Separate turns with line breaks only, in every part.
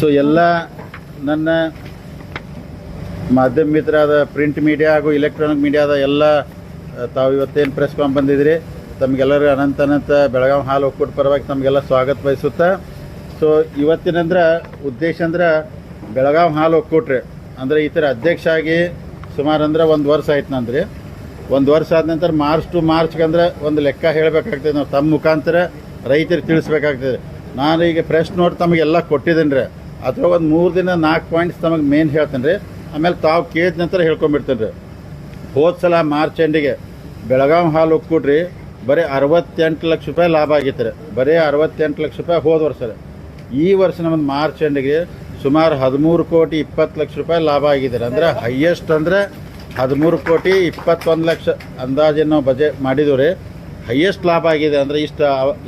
So ಎಲ್ಲ ನನ್ನ ಮಾಧ್ಯಮ ಮಿತ್ರರಾದ ಪ್ರಿಂಟ್ ಮೀಡಿಯಾ ಹಾಗೂ ಇಲೆಕ್ಟ್ರಾನಿಕ್ ಮೀಡಿಯಾದ ಎಲ್ಲ ತಾವು ಇವತ್ತೇನು ಪ್ರೆಸ್ ಕಾನ್ ಬಂದಿದ್ದೀರಿ ತಮಗೆಲ್ಲರೂ ಅನಂತ ಅನಂತ ಬೆಳಗಾವಿ ಹಾಲು ಒಕ್ಕೂಟ ಪರವಾಗಿ ತಮಗೆಲ್ಲ ಸ್ವಾಗತ ಬಯಸುತ್ತಾ ಸೊ ಇವತ್ತಿನಂದ್ರೆ ಉದ್ದೇಶ ಅಂದ್ರೆ ಬೆಳಗಾವಿ ಹಾಲು ಒಕ್ಕೂಟ್ರಿ, ಅಂದರೆ ಈ ಥರ ಅಧ್ಯಕ್ಷ ಆಗಿ ಸುಮಾರು ಅಂದ್ರೆ ಒಂದು ವರ್ಷ ಆಯ್ತು ನಂದ್ರಿ. ಒಂದು ವರ್ಷ ಆದ ನಂತರ ಮಾರ್ಚ್ ಟು ಮಾರ್ಚ್ಗೆ ಅಂದ್ರೆ ಒಂದು ಲೆಕ್ಕ ಹೇಳಬೇಕಾಗ್ತದೆ, ನಾವು ತಮ್ಮ ಮುಖಾಂತರ ರೈತರಿಗೆ ತಿಳಿಸ್ಬೇಕಾಗ್ತದೆ. ನಾನು ಈಗ ಫ್ರೆಶ್ ನೋಟ್ ತಮಗೆಲ್ಲ ಕೊಟ್ಟಿದ್ದೀನಿ ರೀ. ಅದ್ರಾಗ ಒಂದು ಮೂರು ದಿನ ನಾಲ್ಕು ಪಾಯಿಂಟ್ಸ್ ತಮಗೆ ಮೇನ್ ಹೇಳ್ತೇನೆ ರೀ. ಆಮೇಲೆ ತಾವು ಕೇಳಿದ ನಂತರ ಹೇಳ್ಕೊಂಬಿಡ್ತೇನೆ ರೀ. ಹೋದ ಸಲ ಮಾರ್ಚ್ ಎಂಡಿಗೆ ಬೆಳಗಾವಿ ಹಾಲು ಒಕ್ಕೂಡ್ರಿ ಬರೀ ಅರವತ್ತೆಂಟು ಲಕ್ಷ ರೂಪಾಯಿ ಲಾಭ ಆಗಿತ್ತು ರೀ. ಬರೀ ಅರವತ್ತೆಂಟು ಲಕ್ಷ ರೂಪಾಯಿ ಹೋದ ವರ್ಷ ರೀ. ಈ ವರ್ಷ ನಮ್ಮದು ಮಾರ್ಚ್ ಎಂಡಿಗೆ ಸುಮಾರು ಹದಿಮೂರು ಕೋಟಿ ಇಪ್ಪತ್ತು ಲಕ್ಷ ರೂಪಾಯಿ ಲಾಭ ಆಗಿದೆ ರೀ. ಅಂದ್ರೆ ಹೈಯೆಸ್ಟ್ ಅಂದರೆ ಹದಿಮೂರು ಕೋಟಿ ಇಪ್ಪತ್ತೊಂದು ಲಕ್ಷ ಅಂದಾಜಿನ ನಾವು ಬಜೆಟ್ ಮಾಡಿದ್ದೀವಿ ರೀ. ಹೈಯೆಸ್ಟ್ ಲಾಭ ಆಗಿದೆ ಅಂದರೆ ಇಷ್ಟು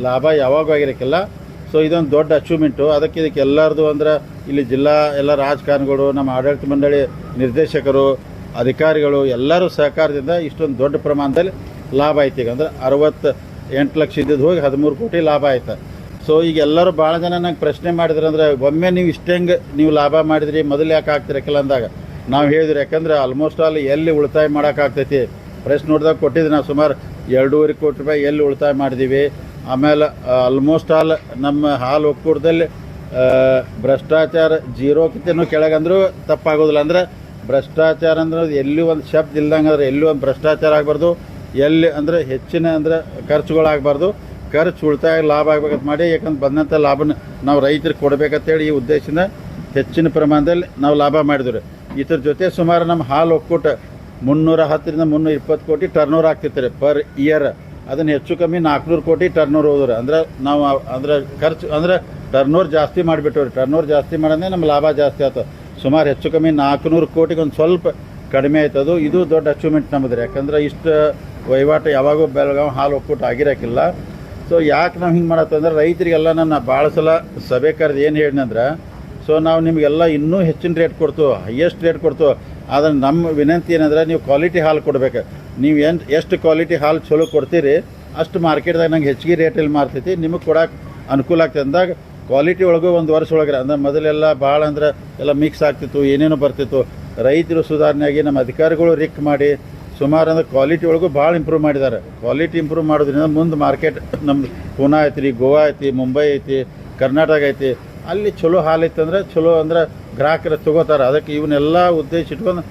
ಲಾಭ ಯಾವಾಗೂ ಆಗಿರೋಕ್ಕಿಲ್ಲ. ಸೊ ಇದೊಂದು ದೊಡ್ಡ ಅಚೀವ್ಮೆಂಟು ಅದಕ್ಕೆ ಇದಕ್ಕೆ ಎಲ್ಲರದು ಅಂದ್ರೆ ಇಲ್ಲಿ ಜಿಲ್ಲಾ ಎಲ್ಲ ರಾಜಕಾರಣಿಗಳು, ನಮ್ಮ ಆಡಳಿತ ಮಂಡಳಿ ನಿರ್ದೇಶಕರು, ಅಧಿಕಾರಿಗಳು ಎಲ್ಲರೂ ಸಹಕಾರದಿಂದ ಇಷ್ಟೊಂದು ದೊಡ್ಡ ಪ್ರಮಾಣದಲ್ಲಿ ಲಾಭ ಆಯ್ತು ಈಗ. ಅಂದ್ರೆ ಅರವತ್ತು ಎಂಟು ಲಕ್ಷ ಇದ್ದಿದ್ದು ಹೋಗಿ ಹದಿಮೂರು ಕೋಟಿ ಲಾಭ ಆಯ್ತು. ಸೊ ಈಗ ಎಲ್ಲರೂ ಭಾಳ ಜನ ನಂಗೆ ಪ್ರಶ್ನೆ ಮಾಡಿದ್ರು ಅಂದ್ರೆ, ಒಮ್ಮೆ ನೀವು ಇಷ್ಟಂಗೆ ನೀವು ಲಾಭ ಮಾಡಿದ್ರಿ? ಮೊದಲು ಯಾಕೆ ಆಗ್ತಿರಕ್ಕಿಲ್ಲ ಅಂದಾಗ? ನಾವು ಹೇಳಿದ್ರು, ಯಾಕಂದ್ರೆ ಆಲ್ಮೋಸ್ಟ್ ಆಲ್ ಎಲ್ಲಿ ಉಳಿತಾಯ ಮಾಡೋಕ್ಕಾಗ್ತೈತಿ ಪ್ರೆಸ್ ನೋಡಿದಾಗ ಕೊಟ್ಟಿದ್ದೆ ನಾವು ಸುಮಾರು ಎರಡೂವರೆ ಕೋಟಿ ರೂಪಾಯಿ ಎಲ್ಲಿ ಉಳಿತಾಯ ಮಾಡಿದ್ದೀವಿ ಆಮೇಲೆ ಆಲ್ಮೋಸ್ಟ್ ಆಲ್ ನಮ್ಮ ಹಾಲು ಒಕ್ಕೂಟದಲ್ಲಿ ಭ್ರಷ್ಟಾಚಾರ ಜೀರೋಕ್ಕಿಂತನೂ ಕೆಳಗಂದ್ರೂ ತಪ್ಪಾಗೋದಿಲ್ಲ. ಅಂದ್ರೆ, ಭ್ರಷ್ಟಾಚಾರ ಅಂದ್ರೆ ಎಲ್ಲಿ ಒಂದು ಶಬ್ದ ಇಲ್ದಂಗೆ ಅಂದ್ರೆ ಎಲ್ಲಿ ಒಂದು ಭ್ರಷ್ಟಾಚಾರ ಆಗಬಾರ್ದು, ಎಲ್ಲಿ ಅಂದ್ರೆ ಹೆಚ್ಚಿನ ಅಂದ್ರೆ ಖರ್ಚುಗಳಾಗಬಾರ್ದು ಖರ್ಚು ಉಳಿತಾಯ ಲಾಭ ಆಗ್ಬೇಕಂತ ಮಾಡಿ, ಯಾಕಂದ್ರೆ ಬಂದಂಥ ಲಾಭನ ನಾವು ರೈತರಿಗೆ ಕೊಡಬೇಕಂತೇಳಿ ಈ ಉದ್ದೇಶದಿಂದ ಹೆಚ್ಚಿನ ಪ್ರಮಾಣದಲ್ಲಿ ನಾವು ಲಾಭ ಮಾಡಿದ್ರು ಇದ್ರ ಜೊತೆ ಸುಮಾರು ನಮ್ಮ ಹಾಲು ಒಕ್ಕೂಟ ಮುನ್ನೂರ ಹತ್ತರಿಂದ ಮುನ್ನೂರ ಇಪ್ಪತ್ತು ಕೋಟಿ ಟರ್ನ್ ಓವರ್ ಆಗ್ತಿರ್ತಾರೆ ಪರ್ ಇಯರ್ ಅದನ್ನು ಹೆಚ್ಚು ಕಮ್ಮಿ ನಾಲ್ಕುನೂರು ಕೋಟಿ ಟರ್ನ್ ಓವರ್ ಹೋದ್ರೆ. ಅಂದ್ರೆ ನಾವು, ಅಂದ್ರೆ ಖರ್ಚು, ಅಂದ್ರೆ ಟರ್ನ್ ಓವರ್ ಜಾಸ್ತಿ ಮಾಡಿಬಿಟ್ಟವ್ರಿ. ಟರ್ನ್ ಓವರ್ ಜಾಸ್ತಿ ಮಾಡೋದೇ ನಮ್ಮ ಲಾಭ ಜಾಸ್ತಿ ಆಯ್ತು ಸುಮಾರು ಹೆಚ್ಚು ಕಮ್ಮಿ ನಾಲ್ಕುನೂರು ಕೋಟಿಗೆ ಒಂದು ಸ್ವಲ್ಪ ಕಡಿಮೆ ಆಯ್ತದು ಇದು ದೊಡ್ಡ ಅಚೀವ್ಮೆಂಟ್ ನಮ್ಮದ್ರಿ ಯಾಕಂದ್ರೆ ಇಷ್ಟು ವಹಿವಾಟು ಯಾವಾಗೂ ಬೆಳಗಾವಿ ಹಾಲು ಒಕ್ಕೂಟ ಆಗಿರೋಕ್ಕಿಲ್ಲ ಸೊ ಯಾಕೆ ನಾವು ಹಿಂಗೆ ಮಾಡತ್ತಂದ್ರೆ ರೈತರಿಗೆಲ್ಲ ನನ್ನ ಭಾಳ ಸಲ ಸಭೆ ಕರೆದು ಏನು ಹೇಳಿನಂದ್ರೆ ಸೊ ನಾವು ನಿಮಗೆಲ್ಲ ಇನ್ನೂ ಹೆಚ್ಚಿನ ರೇಟ್ ಕೊಡ್ತು ಹೈಯೆಸ್ಟ್ ರೇಟ್ ಕೊಡ್ತು. ಆದರೆ ನಮ್ಮ ವಿನಂತಿ ಏನಂದ್ರೆ ನೀವು ಕ್ವಾಲಿಟಿ ಹಾಲು ಕೊಡ್ಬೇಕು. ನೀವು ಏನು ಎಷ್ಟು ಕ್ವಾಲಿಟಿ ಹಾಲು ಚಲೋ ಕೊಡ್ತೀರಿ, ಅಷ್ಟು ಮಾರ್ಕೆಟ್ದಾಗ ನಂಗೆ ಹೆಚ್ಚಿಗೆ ರೇಟಲ್ಲಿ ಮಾರ್ತೈತಿ, ನಿಮಗೆ ಕೊಡೋಕೆ ಅನುಕೂಲ ಆಗ್ತದೆ. ಅಂದಾಗ ಕ್ವಾಲಿಟಿ ಒಳಗೂ ಒಂದು ವರ್ಷ ಒಳಗೆ ಅಂದ್ರೆ ಮೊದಲೆಲ್ಲ ಭಾಳ ಅಂದ್ರೆ ಎಲ್ಲ ಮಿಕ್ಸ್ ಆಗ್ತಿತ್ತು, ಏನೇನೋ ಬರ್ತಿತ್ತು. ರೈತರು ಸುಧಾರಣೆಯಾಗಿ ನಮ್ಮ ಅಧಿಕಾರಿಗಳು ರಿಕ್ ಮಾಡಿ ಸುಮಾರು ಅಂದ್ರೆ ಕ್ವಾಲಿಟಿ ಒಳಗೂ ಭಾಳ ಇಂಪ್ರೂವ್ ಮಾಡಿದ್ದಾರೆ ಕ್ವಾಲಿಟಿ ಇಂಪ್ರೂವ್ ಮಾಡೋದ್ರಿಂದ ಮುಂದೆ ಮಾರ್ಕೆಟ್ ನಮ್ಮ ಪುನಾ ಐತಿ ಗೋವಾ ಐತಿ, ಮುಂಬೈ ಐತಿ, ಕರ್ನಾಟಕ ಐತಿ. ಅಲ್ಲಿ ಚಲೋ ಹಾಲು ಇತ್ತಂದ್ರೆ ಚಲೋ ಅಂದ್ರೆ ಗ್ರಾಹಕರು ತಗೋತಾರೆ. ಅದಕ್ಕೆ ಇವನ್ನೆಲ್ಲ ಉದ್ದೇಶ ಇಟ್ಕೊಂಡು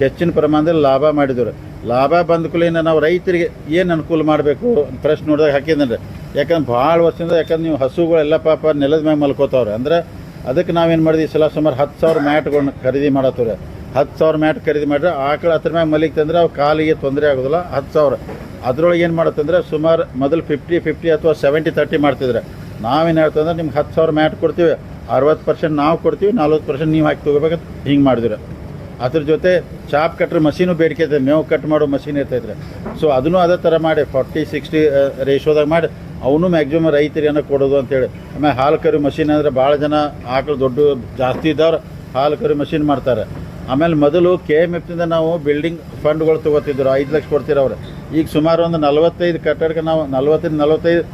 ಹೆಚ್ಚಿನ ಪ್ರಮಾಣದಲ್ಲಿ ಲಾಭ ಮಾಡಿದ್ರು. ಲಾಭ ಬಂದ ಕೂಲಿನ ನಾವು ರೈತರಿಗೆ ಏನು ಅನುಕೂಲ ಮಾಡಬೇಕು ಪ್ರಶ್ನೆ ನೋಡಿದಾಗ ಹಾಕಿದ್ರೆ ಯಾಕಂದ್ರೆ ಭಾಳ ವರ್ಷದಿಂದ ಯಾಕಂದ್ರೆ ನೀವು ಹಸುಗಳೆಲ್ಲ ಪಾಪ ನೆಲದ ಮ್ಯಾಗ ಮಲ್ಕೋತಾವ್ರೆ. ಅಂದ್ರೆ ಅದಕ್ಕೆ ನಾವೇನು ಮಾಡಿದ್ವಿ? ಸಲ ಸುಮಾರು ಹತ್ತು ಸಾವಿರ ಮ್ಯಾಟ್ಗಳನ್ನ ಖರೀದಿ ಮಾಡತ್ತವ್ರೆ. ಹತ್ತು ಸಾವಿರ ಮ್ಯಾಟ್ ಖರೀದಿ ಮಾಡಿದ್ರೆ ಆಕಳ ಹತ್ರ ಮ್ಯಾಗ ಮಲಿಕ್ತಂದ್ರೆ ಅವು ಕಾಲಿಗೆ ತೊಂದರೆ ಆಗೋದಿಲ್ಲ. ಹತ್ತು ಸಾವಿರ. ಅದರೊಳಗೆ ಏನು ಮಾಡುತ್ತಂದ್ರೆ ಸುಮಾರು ಮೊದಲು ಫಿಫ್ಟಿ ಫಿಫ್ಟಿ ಅಥವಾ ಸೆವೆಂಟಿ ತರ್ಟಿ ಮಾಡ್ತಿದ್ರೆ. ನಾವೇನು ಹೇಳ್ತಂದ್ರೆ ನಿಮ್ಗೆ ಹತ್ತು ಸಾವಿರ ಮ್ಯಾಟ್ ಕೊಡ್ತೀವಿ. ಅರವತ್ತು ಪರ್ಸೆಂಟ್ ನಾವು ಕೊಡ್ತೀವಿ, ನಲ್ವತ್ತು ಪರ್ಸೆಂಟ್ ನೀವು ಹಾಕಿ ತೊಗೋಬೇಕಂತ ಹಿಂಗೆ ಮಾಡಿದ್ರೆ. ಅದ್ರ ಜೊತೆ ಚಾಪ್ ಕಟ್ರ್ ಮಷೀನು ಬೇಡಿಕೆ ಐತೆ ಮೇವು ಕಟ್ ಮಾಡೋ ಮಷೀನ್ ಇರ್ತೈತ್ರಿ ಸೊ ಅದನ್ನು ಅದೇ ಥರ ಮಾಡಿ ಫಾರ್ಟಿ ಸಿಕ್ಸ್ಟಿ ರೇಷೋದಾಗ ಮಾಡಿ, ಅವನು ಮ್ಯಾಕ್ಸಿಮಮ್ ರೈತರಿಗೆ ಕೊಡೋದು ಅಂತೇಳಿ ಆಮೇಲೆ ಹಾಲು ಕರಿ ಮಷೀನ್ ಅಂದರೆ ಭಾಳ ಜನ ಆಕಳು ದೊಡ್ಡ ಜಾಸ್ತಿ ಇದ್ದವ್ರು, ಹಾಲು ಕರಿ ಮಷೀನ್ ಮಾಡ್ತಾರೆ. ಆಮೇಲೆ ಮೊದಲು ಕೆ ಎಂ ಎಫ್ನಿಂದ ನಾವು ಬಿಲ್ಡಿಂಗ್ ಫಂಡ್ಗಳು ತೊಗೋತಿದ್ರು, ಐದು ಲಕ್ಷ ಕೊಡ್ತೀರ ಅವ್ರು. ಈಗ ಸುಮಾರು ಒಂದು ನಲವತ್ತೈದು ಕಟ್ಟಡಕ್ಕೆ ನಾವು, ನಲವತ್ತೈದು ನಲವತ್ತೈದು,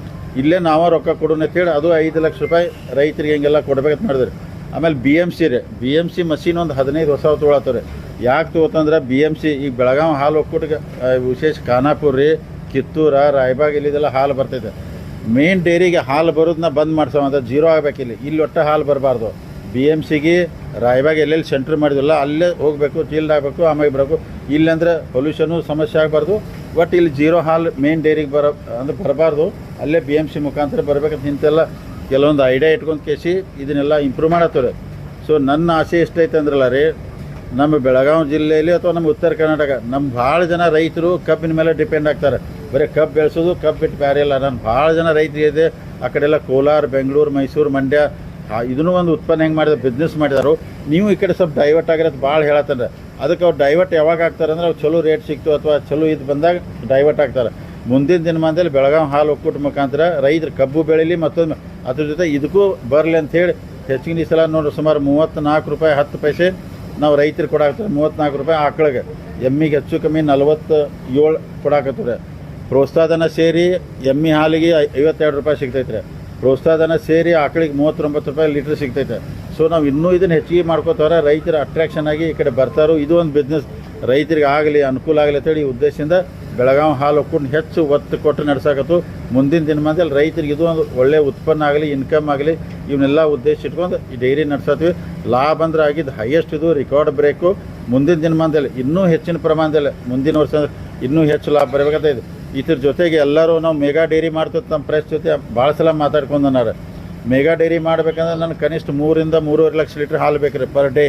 ಇಲ್ಲೇ ನಾವೇ ರೊಕ್ಕ ಕೊಡೋಣ ಅಂತೇಳಿ ಅದು ಐದು ಲಕ್ಷ ರೂಪಾಯಿ ರೈತರಿಗೆ ಹಿಂಗೆಲ್ಲ ಕೊಡ್ಬೇಕಂತ ಮಾಡಿದ್ರಿ. ಆಮೇಲೆ ಬಿ ಎಂ ಸಿ ರೀ. ಬಿ ಎಂ ಸಿ ಮಷೀನ್ ಒಂದು ಹದಿನೈದು ಹೊಸ ತೊಗೊಳತ್ತವ್ರಿ ಯಾಕೆ ತೊಗೋತಂದ್ರೆ ಬಿ ಎಂ ಸಿ ಈಗ ಬೆಳಗಾವಿ ಹಾಲು ಒಕ್ಕೂಟಕ್ಕೆ ವಿಶೇಷ ಖಾನಾಪುರ ರೀ, ಕಿತ್ತೂರ, ರಾಯಬಾಗ್ ಇಲ್ಲಿದೆಲ್ಲ ಹಾಲು ಬರ್ತೈತೆ. ಮೇನ್ ಡೈರಿಗೆ ಹಾಲು ಬರೋದನ್ನ ಬಂದ್ ಮಾಡ್ಸೋ ಅಂತ ಜೀರೋ ಆಗಬೇಕು ಇಲ್ಲಿ. ಇಲ್ಲಿ ಒಟ್ಟು ಹಾಲು ಬರಬಾರ್ದು. ಬಿ ಎಂ ಸಿಗೆ ರಾಯಬಾಗ್ ಎಲ್ಲೆಲ್ಲಿ ಸೆಂಟ್ರ್ ಮಾಡಿದ್ವಲ್ಲ, ಅಲ್ಲೇ ಹೋಗಬೇಕು ಚೀಲ್ಡ್ ಆಗಬೇಕು, ಆಮೇಲೆ ಬರಬೇಕು ಇಲ್ಲಂದ್ರೆ ಪೊಲ್ಯೂಷನು ಸಮಸ್ಯೆ ಆಗಬಾರ್ದು. ಬಟ್ ಇಲ್ಲಿ ಜೀರೋ ಹಾಲು ಮೇನ್ ಡೈರಿಗೆ ಬರೋ, ಅಂದ್ರೆ ಬರಬಾರ್ದು. ಅಲ್ಲೇ ಬಿ ಎಂ ಸಿ ಮುಖಾಂತರ ಬರಬೇಕಂತ ಇಂತೆಲ್ಲ ಕೆಲವೊಂದು ಐಡಿಯಾ ಇಟ್ಕೊಂಡು ಕೇಸಿ ಇದನ್ನೆಲ್ಲ ಇಂಪ್ರೂವ್ ಮಾಡತ್ತವ್ರೆ. ಸೊ ನನ್ನ ಆಸೆ ಎಷ್ಟೈತೆ ಅಂದ್ರಲ್ಲ ರೀ, ನಮ್ಮ ಬೆಳಗಾವಿ ಜಿಲ್ಲೆಯಲ್ಲಿ ಅಥವಾ ನಮ್ಮ ಉತ್ತರ ಕರ್ನಾಟಕ ನಮ್ಮ ಭಾಳ ಜನ ರೈತರು ಕಬ್ಬಿನ ಮೇಲೆ ಡಿಪೆಂಡ್ ಆಗ್ತಾರೆ. ಬರೀ ಕಬ್ಬು ಬೆಳೆಸೋದು, ಕಬ್ಬು ಬಿಟ್ಟು ಬೇರೆ ಇಲ್ಲ. ನಾನು ಭಾಳ ಜನ ರೈತರು ಇದೆ, ಆ ಕಡೆ ಎಲ್ಲ ಕೋಲಾರ, ಬೆಂಗಳೂರು, ಮೈಸೂರು, ಮಂಡ್ಯ ಇದನ್ನು ಒಂದು ಉತ್ಪನ್ನ ಹೆಂಗೆ ಮಾಡಿದ ಬಿಸ್ನೆಸ್ ಮಾಡಿದಾರು. ನೀವು ಈ ಕಡೆ ಸ್ವಲ್ಪ ಡೈವರ್ಟ್ ಆಗಿರೋದು ಭಾಳ ಹೇಳತ್ತಂದ್ರೆ ಅದಕ್ಕೆ ಅವ್ರು ಡೈವರ್ಟ್ ಯಾವಾಗ ಆಗ್ತಾರೆ ಅಂದ್ರೆ ಅವ್ರು ಚಲೋ ರೇಟ್ ಸಿಕ್ತು ಅಥವಾ ಚಲೋ ಇದು ಬಂದಾಗ ಡೈವರ್ಟ್ ಆಗ್ತಾರೆ. ಮುಂದಿನ ದಿನಮಾನದಲ್ಲಿ ಬೆಳಗಾವಿ ಹಾಲು ಒಕ್ಕೂಟ ಮುಖಾಂತರ ರೈತರು ಕಬ್ಬು ಬೆಳೀಲಿ ಮತ್ತೊಂದು ಅದ್ರ ಜೊತೆ ಇದಕ್ಕೂ ಬರಲಿ ಅಂಥೇಳಿ ಹೆಚ್ಚಿನ ಈ ಸಲ ನೋಡ್ರಿ ಸುಮಾರು ಮೂವತ್ತು ನಾಲ್ಕು ರೂಪಾಯಿ, ಹತ್ತು ಪೈಸೆ ನಾವು ರೈತರು ಕೊಡಾಕತ್ತೀವಿ. ಮೂವತ್ತ್ನಾಲ್ಕು ರೂಪಾಯಿ ಆಕಳಿಗೆ ಎಮ್ಮಿಗೆ ಹೆಚ್ಚು ಕಮ್ಮಿ ನಲವತ್ತು ಏಳು ಕೊಡಾಕತ್ತಾರೆ ಪ್ರೋತ್ಸಾಹಧನ ಸೇರಿ ಎಮ್ಮಿ ಹಾಲಿಗೆ ಐವತ್ತೆರಡು ರೂಪಾಯಿ ಸಿಗ್ತೈತೆ ರೀ. ಪ್ರೋತ್ಸಾಹಧನ ಸೇರಿ ಆಕಳಿಗೆ ಮೂವತ್ತೊಂಬತ್ತು ರೂಪಾಯಿ ಲೀಟ್ರ್ ಸಿಗ್ತೈತೆ. ಸೊ ನಾವು ಇನ್ನೂ ಇದನ್ನು ಹೆಚ್ಚಿಗೆ ಮಾಡ್ಕೋತಾರ ರೈತರು ಅಟ್ರಾಕ್ಷನ್ ಆಗಿ ಈ ಕಡೆ ಬರ್ತಾರೋ, ಇದು ಒಂದು ಬಿಸ್ನೆಸ್ ರೈತರಿಗೆ ಆಗಲಿ, ಅನುಕೂಲ ಆಗಲಿ ಅಂತೇಳಿ ಈ ಉದ್ದೇಶದಿಂದ ಬೆಳಗಾವಿ ಹಾಲು ಒಕ್ಕೂಟ ಹೆಚ್ಚು ಒತ್ತು ಕೊಟ್ಟು ನಡೆಸಾಕತ್ತು. ಮುಂದಿನ ದಿನಮಾನದಲ್ಲಿ ರೈತರಿಗೆ ಇದು ಒಂದು ಒಳ್ಳೆಯ ಉತ್ಪನ್ನ ಆಗಲಿ ಇನ್ಕಮ್ ಆಗಲಿ, ಇವನ್ನೆಲ್ಲ ಉದ್ದೇಶ ಇಟ್ಕೊಂಡು ಈ ಡೈರಿ ನಡೆಸತ್ತೀವಿ. ಲಾಭ ಅಂದ್ರೆ ಆಗಿದ್ದು ಹೈಯೆಸ್ಟ್ ಇದು ರೆಕಾರ್ಡ್ ಬ್ರೇಕು ಮುಂದಿನ ದಿನಮಾನದಲ್ಲಿ ಇನ್ನೂ ಹೆಚ್ಚಿನ ಪ್ರಮಾಣದಲ್ಲಿ ಮುಂದಿನ ವರ್ಷ ಇನ್ನೂ ಹೆಚ್ಚು ಲಾಭ ಬರಬೇಕಂತ ಇದೆ ಇದ್ರ ಜೊತೆಗೆ ಎಲ್ಲರೂ ನಾವು ಮೆಗಾ ಡೈರಿ ಮಾಡ್ತೀವಿ ನಮ್ಮ ಪ್ರೈಸ್ ಜೊತೆ, ಭಾಳ ಸಲ ಮಾತಾಡ್ಕೊಂಡನಾರ ಮೆಗಾ ಡೈರಿ ಮಾಡ್ಬೇಕಂದ್ರೆ ನನಗೆ ಕನಿಷ್ಠ ಮೂರಿಂದ ಮೂರುವರೆ ಲಕ್ಷ ಲೀಟ್ರ್ ಹಾಲು ಬೇಕ್ರಿ ಪರ್ ಡೇ.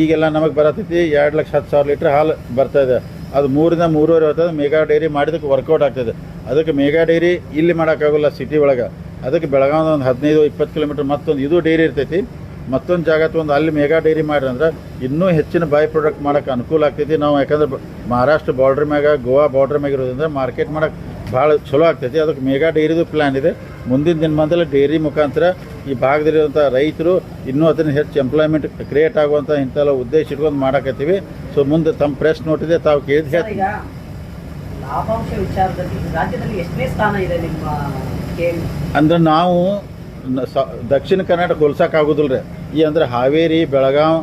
ಈಗೆಲ್ಲ ನಮಗೆ ಬರತೈತಿ, ಎರಡು ಲಕ್ಷ ಹತ್ತು ಸಾವಿರ ಲೀಟ್ರ್ ಹಾಲು ಬರ್ತಾಯಿದೆ ಅದು ಮೂರಿಂದ ಮೂರುವರೆ ಬರ್ತದೆ ಮೇಘಾ ಡೈರಿ ಮಾಡಿದಕ್ಕೆ ವರ್ಕೌಟ್ ಆಗ್ತದೆ. ಅದಕ್ಕೆ ಮೇಘಾ ಡೈರಿ ಇಲ್ಲಿ ಮಾಡೋಕ್ಕಾಗಲ್ಲ ಸಿಟಿ ಒಳಗೆ. ಅದಕ್ಕೆ ಬೆಳಗಾವಿ ಒಂದು ಹದಿನೈದು, ಇಪ್ಪತ್ತು ಕಿಲೋಮೀಟ್ರ್ ಮತ್ತೊಂದು, ಇದು ಡೈರಿ ಇರ್ತೈತಿ. ಮತ್ತೊಂದು ಜಾಗತ್ತು ಒಂದು ಅಲ್ಲಿ ಮೇಘಾ ಡೈರಿ ಅಂದ್ರೆ ಇನ್ನೂ ಹೆಚ್ಚಿನ ಬೈ ಪ್ರಾಡಕ್ಟ್ ಮಾಡೋಕೆ ಅನುಕೂಲ ಆಗ್ತೈತಿ. ನಾವು ಯಾಕಂದ್ರೆ ಮಹಾರಾಷ್ಟ್ರ ಬಾರ್ಡ್ರ್ ಮ್ಯಾಗ ಗೋವಾ ಬಾರ್ಡ್ರ್ ಮ್ಯಾಗ ಇರೋದ್ರಿಂದ ಮಾರ್ಕೆಟ್ ಮಾಡೋಕೆ ಭಾಳ ಚಲೋ ಆಗ್ತೈತಿ. ಅದಕ್ಕೆ ಮೇಘಾ ಡೈರಿದು ಪ್ಲ್ಯಾನ್ ಇದೆ. ಮುಂದಿನ ದಿನಮಾನದಲ್ಲಿ ಡೈರಿ ಮುಖಾಂತರ ಈ ಭಾಗದಲ್ಲಿರುವಂಥ ರೈತರು ಇನ್ನೂ ಅದನ್ನು ಹೆಚ್ಚು ಎಂಪ್ಲಾಯ್ಮೆಂಟ್ ಕ್ರಿಯೇಟ್ ಆಗುವಂಥ ಇಂಥೆಲ್ಲ ಉದ್ದೇಶ ಇಟ್ಕೊಂಡು ಮಾಡಕತ್ತೀವಿ. ಸೊ ಮುಂದೆ ತಮ್ಮ ಪ್ರೆಸ್ ನೋಟಿದೆ ತಾವು ಕೇಳಿದ
ಈಗ ಲಾಭಾಂಶ ವಿಚಾರದಲ್ಲಿ ರಾಜ್ಯದಲ್ಲಿ ಎಷ್ಟನೇ ಸ್ಥಾನ ಇದೆ ನಿಮ್ಮ
ಅಂದ್ರೆ ನಾವು ನ- ಸ- ದಕ್ಷಿಣ ಕರ್ನಾಟಕ ಹೋಲ್ಸೋಕ್ಕಾಗೋದಿಲ್ಲ ರೀ ಈ ಅಂದ್ರೆ ಹಾವೇರಿ ಬೆಳಗಾವ್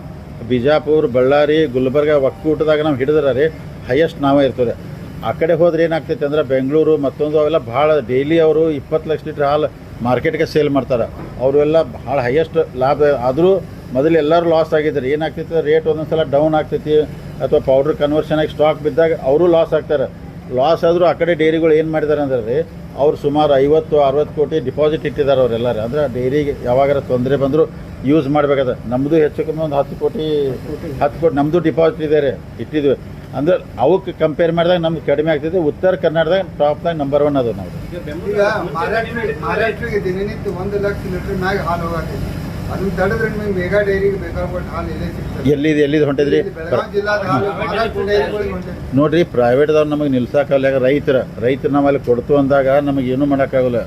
ಬಿಜಾಪುರ ಬಳ್ಳಾರಿ ಗುಲ್ಬರ್ಗ ಒಕ್ಕೂಟದಾಗ ನಾವು ಹಿಡಿದ್ರೆ ರೀ ಹೈಯೆಸ್ಟ್ ನಾವೇ ಇರ್ತದೆ ಆ ಕಡೆ ಹೋದ್ರೆ ಏನಾಗ್ತೈತೆ ಅಂದ್ರೆ ಬೆಂಗಳೂರು ಮತ್ತೊಂದು ಅವೆಲ್ಲ ಭಾಳ ಡೈಲಿ ಅವರು ಇಪ್ಪತ್ತು ಲಕ್ಷ ಲೀಟ್ರ್ ಹಾಲು ಮಾರ್ಕೆಟ್ಗೆ ಸೇಲ್ ಮಾಡ್ತಾರೆ. ಅವರೆಲ್ಲ ಭಾಳ ಹೈಯೆಸ್ಟ್ ಲಾಭ ಆದರೂ ಮೊದಲು ಎಲ್ಲರೂ ಲಾಸ್ ಆಗಿದ್ದಾರೆ ಏನಾಗ್ತೈತೆ ರೇಟ್ ಒಂದೊಂದು ಸಲ ಡೌನ್ ಆಗ್ತೈತಿ ಅಥವಾ ಪೌಡ್ರ್ ಕನ್ವರ್ಷನ್ ಆಗಿ ಸ್ಟಾಕ್ ಬಿದ್ದಾಗ ಅವರು ಲಾಸ್ ಆಗ್ತಾರೆ. ಲಾಸ್ ಆದರೂ ಆ ಕಡೆ ಡೈರಿಗಳು ಏನು ಮಾಡಿದ್ದಾರೆ ಅಂದ್ರೆ ರೀ, ಅವ್ರು ಸುಮಾರು ಐವತ್ತು, ಅರವತ್ತು ಕೋಟಿ ಡಿಪಾಸಿಟ್ ಇಟ್ಟಿದ್ದಾರೆ ಅವರೆಲ್ಲರೂ ಅಂದರೆ ಡೈರಿಗೆ ಯಾವಾಗಾರ ತೊಂದರೆ ಬಂದರೂ ಯೂಸ್ ಮಾಡಬೇಕಾದ. ನಮ್ಮದು ಹೆಚ್ಚು ಕಮ್ಮಿ ಒಂದು ಹತ್ತು ಕೋಟಿ ಹತ್ತು ಕೋಟಿ ನಮ್ಮದು ಡಿಪಾಸಿಟ್ ಇದೆ ರೀ, ಇಟ್ಟಿದ್ವಿ. ಅಂದ್ರೆ ಅವಕ್ಕೆ ಕಂಪೇರ್ ಮಾಡಿದಾಗ ನಮ್ಗೆ ಕಡಿಮೆ ಆಗ್ತೈತಿ ಉತ್ತರ ಕನ್ನಡದಾಗ ಟಾಪ್ದಾಗ ನಂಬರ್ ಒನ್ ಅದು ನಾವು
ತಡೆದ್ರೆ ನಿಮಗೆ ಮೆಗಾ ಡೈರಿಗೆ ಬೇಕಾಗ್ಬಿಟ್ಟು ಹಾಲು ಇಲ್ಲೇ ಸಿಗ್ತದೆ?
ಎಲ್ಲಿದೆ ಎಲ್ಲಿದು ಹೊಂಟಿದ್ರಿ?
ಬೆಳಗಾವಿ ಜಿಲ್ಲಾದ ಹಾಲು ಮಹಾರಾಷ್ಟ್ರ ಡೈರಿಗಳಿಗೆ ಹೊಂಟೈತಿ
ನೋಡ್ರಿ ಪ್ರೈವೇಟ್ದವ್ರು ನಮಗೆ ನಿಲ್ಸಕ್ಕಾಗಲ್ಲ ರೈತರ ರೈತರು ನಾವಲ್ಲಿ ಕೊಡ್ತು ಅಂದಾಗ ನಮಗೆ ಏನು ಮಾಡೋಕ್ಕಾಗಲ್ಲ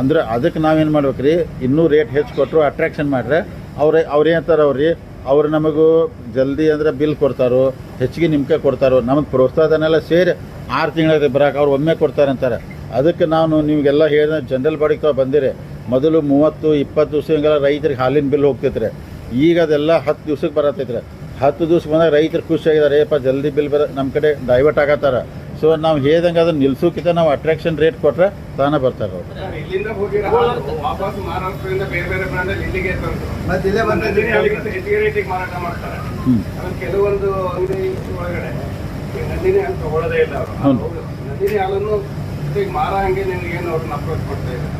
ಅಂದ್ರೆ ಅದಕ್ಕೆ ನಾವೇನು ಮಾಡ್ಬೇಕು ರೀ ಇನ್ನೂ ರೇಟ್ ಹೆಚ್ಚು ಕೊಟ್ಟರು ಅಟ್ರಾಕ್ಷನ್ ಮಾಡ್ರೆ ಅವ್ರ ಅವ್ರು ಏನಂತಾರೆ ಅವ್ರಿ? ಅವ್ರು ನಮಗೂ ಜಲ್ದಿ ಅಂದ್ರೆ ಬಿಲ್ ಕೊಡ್ತಾರೋ ಹೆಚ್ಚಿಗೆ ನಿಮ್ಗೆ ಕೊಡ್ತಾರೋ. ನಮಗೆ ಪ್ರೋತ್ಸಾಹನೆಲ್ಲ ಸೇರಿ ಆರು ತಿಂಗಳ ಬರೋಕೆ ಅವ್ರು ಒಮ್ಮೆ ಕೊಡ್ತಾರೆ ಅಂತಾರೆ. ಅದಕ್ಕೆ ನಾನು ನಿಮಗೆಲ್ಲ ಹೇಳಿದ ಜನರಲ್ ಬಾಡಿಗೆ ತಾವು ಬಂದಿರಿ. ಮೊದಲು ಮೂವತ್ತು ಇಪ್ಪತ್ತು ದಿವಸ ಹಿಂಗೆಲ್ಲ ರೈತರಿಗೆ ಹಾಲಿನ ಬಿಲ್ ಹೋಗ್ತೈತ್ರಿ. ಈಗ ಅದೆಲ್ಲ ಹತ್ತು ದಿವ್ಸಕ್ಕೆ ಬರತೈತ್ರಿ. ಹತ್ತು ದಿವ್ಸ ಬಂದಾಗ ರೈತರು ಖುಷಿಯಾಗಿದ್ದಾರೆ ಏಪ ಜಲ್ದಿ ಬಿಲ್ ಬರ ನಮ್ಮ ಕಡೆ ಡೈವರ್ಟ್ ಆಗತ್ತಾರ. ಸೊ ನಾವು ಹೇಳ್ದಂಗೆ ಅದನ್ನು ನಿಲ್ಸೋಕ್ಕಿಂತ ನಾವು ಅಟ್ರಾಕ್ಷನ್ ರೇಟ್ ಕೊಟ್ಟರೆ ತಾನೇ ಬರ್ತಾರೆ ಅವರು. ಹ್ಞೂ
ಕೆಲವೊಂದು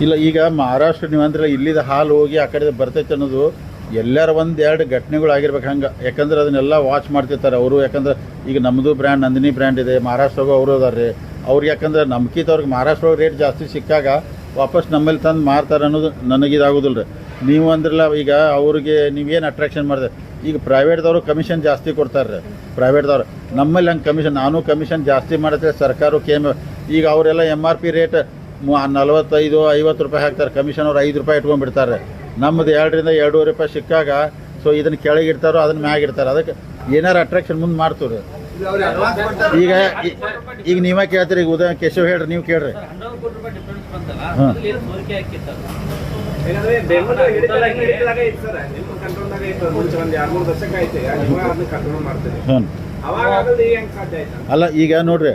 ಇಲ್ಲ, ಈಗ
ಮಹಾರಾಷ್ಟ್ರ ನೀವು ಅಂದ್ರೆ ಇಲ್ಲಿದ ಹಾಲು ಹೋಗಿ ಆ ಕಡೆ ಬರ್ತೈತೆ ಅನ್ನೋದು ಎಲ್ಲರ ಒಂದು ಎರಡು ಘಟನೆಗಳು ಆಗಿರ್ಬೇಕು ಹಂಗೆ. ಯಾಕಂದ್ರೆ ಅದನ್ನೆಲ್ಲ ವಾಚ್ ಮಾಡ್ತಿರ್ತಾರೆ ಅವರು. ಯಾಕಂದ್ರೆ ಈಗ ನಮ್ಮದು ಬ್ರ್ಯಾಂಡ್ ನಂದಿನಿ ಬ್ರ್ಯಾಂಡ್ ಇದೆ. ಮಹಾರಾಷ್ಟ್ರಗೂ ಅವರು ಅದಾರೆ ರೀ ಅವ್ರಿಗೆ ಯಾಕಂದ್ರೆ ನಮ್ಕಿತವ್ರಿಗೆ ಮಹಾರಾಷ್ಟ್ರ ರೇಟ್ ಜಾಸ್ತಿ ಸಿಕ್ಕಾಗ ವಾಪಸ್ ನಮ್ಮಲ್ಲಿ ತಂದು ಮಾರ್ತಾರೆ ಅನ್ನೋದು ನನಗಿದಾಗೋದಿಲ್ಲ ರೀ ನೀವು ಅಂದ್ರಲ್ಲ, ಈಗ ಅವ್ರಿಗೆ ನೀವೇನು ಅಟ್ರಾಕ್ಷನ್ ಮಾಡಿದೆ? ಈಗ ಪ್ರೈವೇಟ್ದವರು ಕಮಿಷನ್ ಜಾಸ್ತಿ ಕೊಡ್ತಾರೆ ರೀ ಪ್ರೈವೇಟ್ದವ್ರು ನಮ್ಮಲ್ಲಿ ಹಂಗೆ ಕಮಿಷನ್ ನಾನು ಕಮಿಷನ್ ಜಾಸ್ತಿ ಮಾಡಿದ್ರೆ ಸರ್ಕಾರ ಕೇಮ್ ಈಗ ಅವರೆಲ್ಲ ಎಂ ಆರ್ ಪಿ ರೇಟ್ ನಲವತ್ತೈದು ಐವತ್ತು ರೂಪಾಯಿ ಹಾಕ್ತಾರೆ. ಕಮಿಷನ್ ಅವ್ರು ಐದು ರೂಪಾಯಿ ಇಟ್ಕೊಂಡ್ಬಿಡ್ತಾರೆ. ನಮ್ಮದು ಎರಡರಿಂದ ಎರಡೂವರೆ ರೂಪಾಯಿ ಸಿಕ್ಕಾಗ ಸೊ ಇದನ್ನು ಕೆಳಗಿಡ್ತಾರೋ ಅದನ್ನು ಅದನ್ನ ಮ್ಯಾಗ ಇಡ್ತಾರೆ. ಅದಕ್ಕೆ ಏನಾರು ಅಟ್ರಾಕ್ಷನ್ ಮುಂದೆ ಮಾಡ್ತೀವಿ
ಇಲ್ಲಿ ಅವ್ರಿಗೆ ಅಡ್ವಾನ್ಸ್ ಕೊಡ್ತಾರೆ
ಈಗ ಈಗ ನೀವೇ ಕೇಳ್ತೀರಿ ಈಗ ಉದಯ ಕೇಶವ್ ಹೇಳ್ರಿ ನೀವು ಕೇಳ್ರಿ. ಹಾ. ಹ್ಞೂ ಅಲ್ಲ ಈಗ ನೋಡ್ರಿ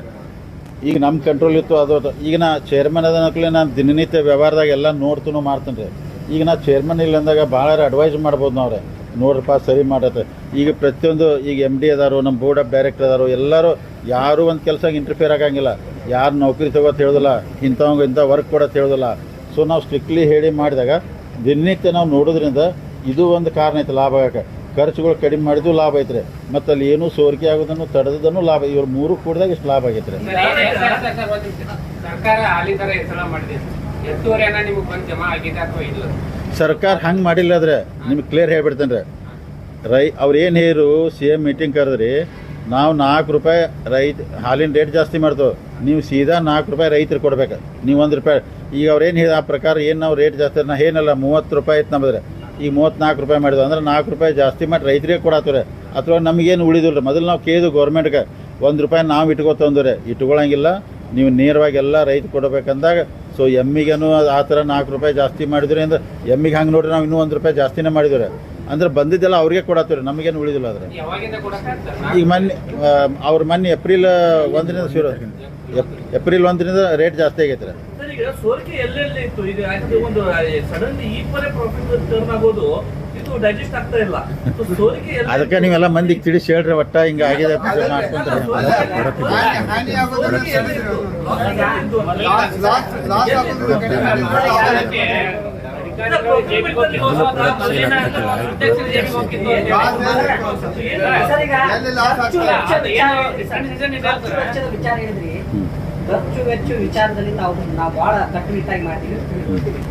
ಈಗ ನಮ್ಮ ಕಂಟ್ರೋಲ್ ಇತ್ತು, ಅದು. ಈಗ ನಾ ಚೇರ್ಮನ್ ಅದ ನಕ್ಲೆ ನಾನು ದಿನನಿತ್ಯ ವ್ಯವಹಾರದಾಗ ಎಲ್ಲ ನೋಡ್ತೂ ಮಾಡ್ತೀನಿ ರೀ. ಈಗ ನಾ ಚೇರ್ಮನ್ ಇಲ್ಲ ಅಂದಾಗ ಭಾಳ ಅಡ್ವೈಸ್ ಮಾಡ್ಬೋದು ನಾವ್ರೆ. ನೋಡ್ರಪ್ಪ ಸರಿ ಮಾಡತ್ತೆ. ಈಗ ಪ್ರತಿಯೊಂದು ಈಗ ಎಂ ಡಿ ಅದಾರು ನಮ್ಮ ಬೋರ್ಡ್ ಆಫ್ ಡೈರೆಕ್ಟರ್ ಅದಾರು, ಎಲ್ಲರೂ ಯಾರೂ ಒಂದು ಕೆಲಸ ಇಂಟರ್ಫಿಯರ್ ಆಗಂಗಿಲ್ಲ. ಯಾರು ನೌಕರಿ ತಗೋತ್ ಹೇಳೋದಿಲ್ಲ, ಇಂಥವಂಗೆ ಇಂಥ ವರ್ಕ್ ಕೊಡೋದು ಹೇಳೋದಿಲ್ಲ. ಸೊ ನಾವು ಸ್ಟ್ರಿಕ್ಟ್ಲಿ ಹೇಳಿ ಮಾಡಿದಾಗ ದಿನನಿತ್ಯ ನಾವು ನೋಡೋದ್ರಿಂದ ಇದು ಒಂದು ಕಾರಣ ಐತೆ, ಲಾಭ ಆಗಕ್ಕೆ. ಖರ್ಚುಗಳು ಕಡಿಮೆ ಮಾಡಿದ್ದು ಲಾಭ ಐತ್ರಿ. ಮತ್ತು ಅಲ್ಲಿ ಏನೂ ಸೋರಿಕೆ ಆಗೋದನ್ನು ತಡೆದನ್ನು ಲಾಭ ಇವ್ರು ಮೂರು ಕೂಡಿದಾಗ ಇಷ್ಟು ಲಾಭ ಆಗೈತ್ರಿ.
ಸರ್ಕಾರ
ಹಂಗೆ ಮಾಡಿಲ್ಲ ಆದ್ರೆ ನಿಮ್ಗೆ ಕ್ಲಿಯರ್ ಹೇಳ್ಬಿಡ್ತೇನೆ ರೀ ರೈ ಅವ್ರು ಏನು ಹೇರು ಸಿ ಎಂ ಮೀಟಿಂಗ್ ಕರೆದ್ರಿ ನಾವು ನಾಲ್ಕು ರೂಪಾಯಿ ರೈತ ಹಾಲಿನ ರೇಟ್ ಜಾಸ್ತಿ ಮಾಡ್ತೇವೆ. ನೀವು ಸೀದಾ ನಾಲ್ಕು ರೂಪಾಯಿ ರೈತರು ಕೊಡ್ಬೇಕು. ನೀವು ಒಂದು ರೂಪಾಯಿ ಈಗ ಅವ್ರು ಏನು ಹೇಳಿ ಆ ಪ್ರಕಾರ ಏನು ನಾವು ರೇಟ್ ಜಾಸ್ತಿ ನಾ ಏನಲ್ಲ ಮೂವತ್ತು ರೂಪಾಯಿ ಐತೆ ನಮ್ಮದ್ರೆ ಈಗ ಮೂವತ್ತ್ನಾಲ್ಕು ರೂಪಾಯಿ ಮಾಡಿದ್ವಿ ಅಂದ್ರೆ ನಾಲ್ಕು ರೂಪಾಯಿ ಜಾಸ್ತಿ ಮಾಡಿ ರೈತರಿಗೆ ಕೊಡತ್ತವ್ರೆ ಅಥವಾ ನಮಗೇನು ಉಳಿದಿಲ್ಲ ರೀ ಮೊದಲು ನಾವು ಕೇಳಿದ್ವು ಗೌರ್ಮೆಂಟ್ಗೆ ಒಂದು ರೂಪಾಯಿ ನಾವು ಇಟ್ಕೋತಂದ್ರೆ ಇಟ್ಕೊಳ್ಳೋಂಗಿಲ್ಲ ನೀವು ನೇರವಾಗಿ ಎಲ್ಲ ರೈತ ಕೊಡಬೇಕಂದಾಗ ಸೊ ಎಮ್ಮಿಗೇನು ಆ ಥರ ನಾಲ್ಕು ರೂಪಾಯಿ ಜಾಸ್ತಿ ಮಾಡಿದ್ರಿ ಅಂದ್ರೆ ಎಮ್ಮಿಗೆ ಹಂಗೆ ನೋಡ್ರಿ ನಾವು ಇನ್ನೂ ಒಂದು ರೂಪಾಯಿ ಜಾಸ್ತಿನೇ ಮಾಡಿದ್ರೆ ಅಂದ್ರೆ ಬಂದಿದ್ದೆಲ್ಲ ಅವ್ರಿಗೆ ಕೊಡತ್ತೀರಿ ನಮಗೇನು ಉಳಿದಿಲ್ಲ ಅದ್ರೆ? ಈಗ ಮೊನ್ನೆ ಅವ್ರು ಮೊನ್ನೆ ಏಪ್ರಿಲ್ ಒಂದರಿಂದ ಶುರು ಏಪ್ರಿಲ್ ಒಂದರಿಂದ ರೇಟ್ ಜಾಸ್ತಿ ಆಗೈತೆ ರೀ.
ಈಗ ಸೋರಿಕೆ ಎಲ್ಲೆಲ್ಲಿ ಇತ್ತು ಈಗ ಆಕ್ಚುಲಿ ಒಂದು ಸಡನ್ಲಿ ಈ ಪರೇ ಪ್ರಾಫಿಟ್ ಟರ್ನ್ ಆಗೋದು ಇದು ಡೈಜೆಸ್ಟ್ ಆಗ್ತಾ ಇಲ್ಲ ಸೋರಿಕೆ
ಅದಕ್ಕೆ ನೀವೆಲ್ಲ ಮಂದಿಗೆ ತಿಳಿಸಿ ಹೇಳ್ರಿ ಒಟ್ಟ ಹಿಂಗ ಆಗಿದೆ
ವಿಚಾರ ಹೇಳಿದ್ರಿ ಖರ್ಚು ವೆಚ್ಚ ವಿಚಾರದಲ್ಲಿ ತಾವು ನಾವು ಬಹಳ ಕಟ್ಟುನಿಟ್ಟಾಗಿ ಮಾಡ್ತೀವಿ.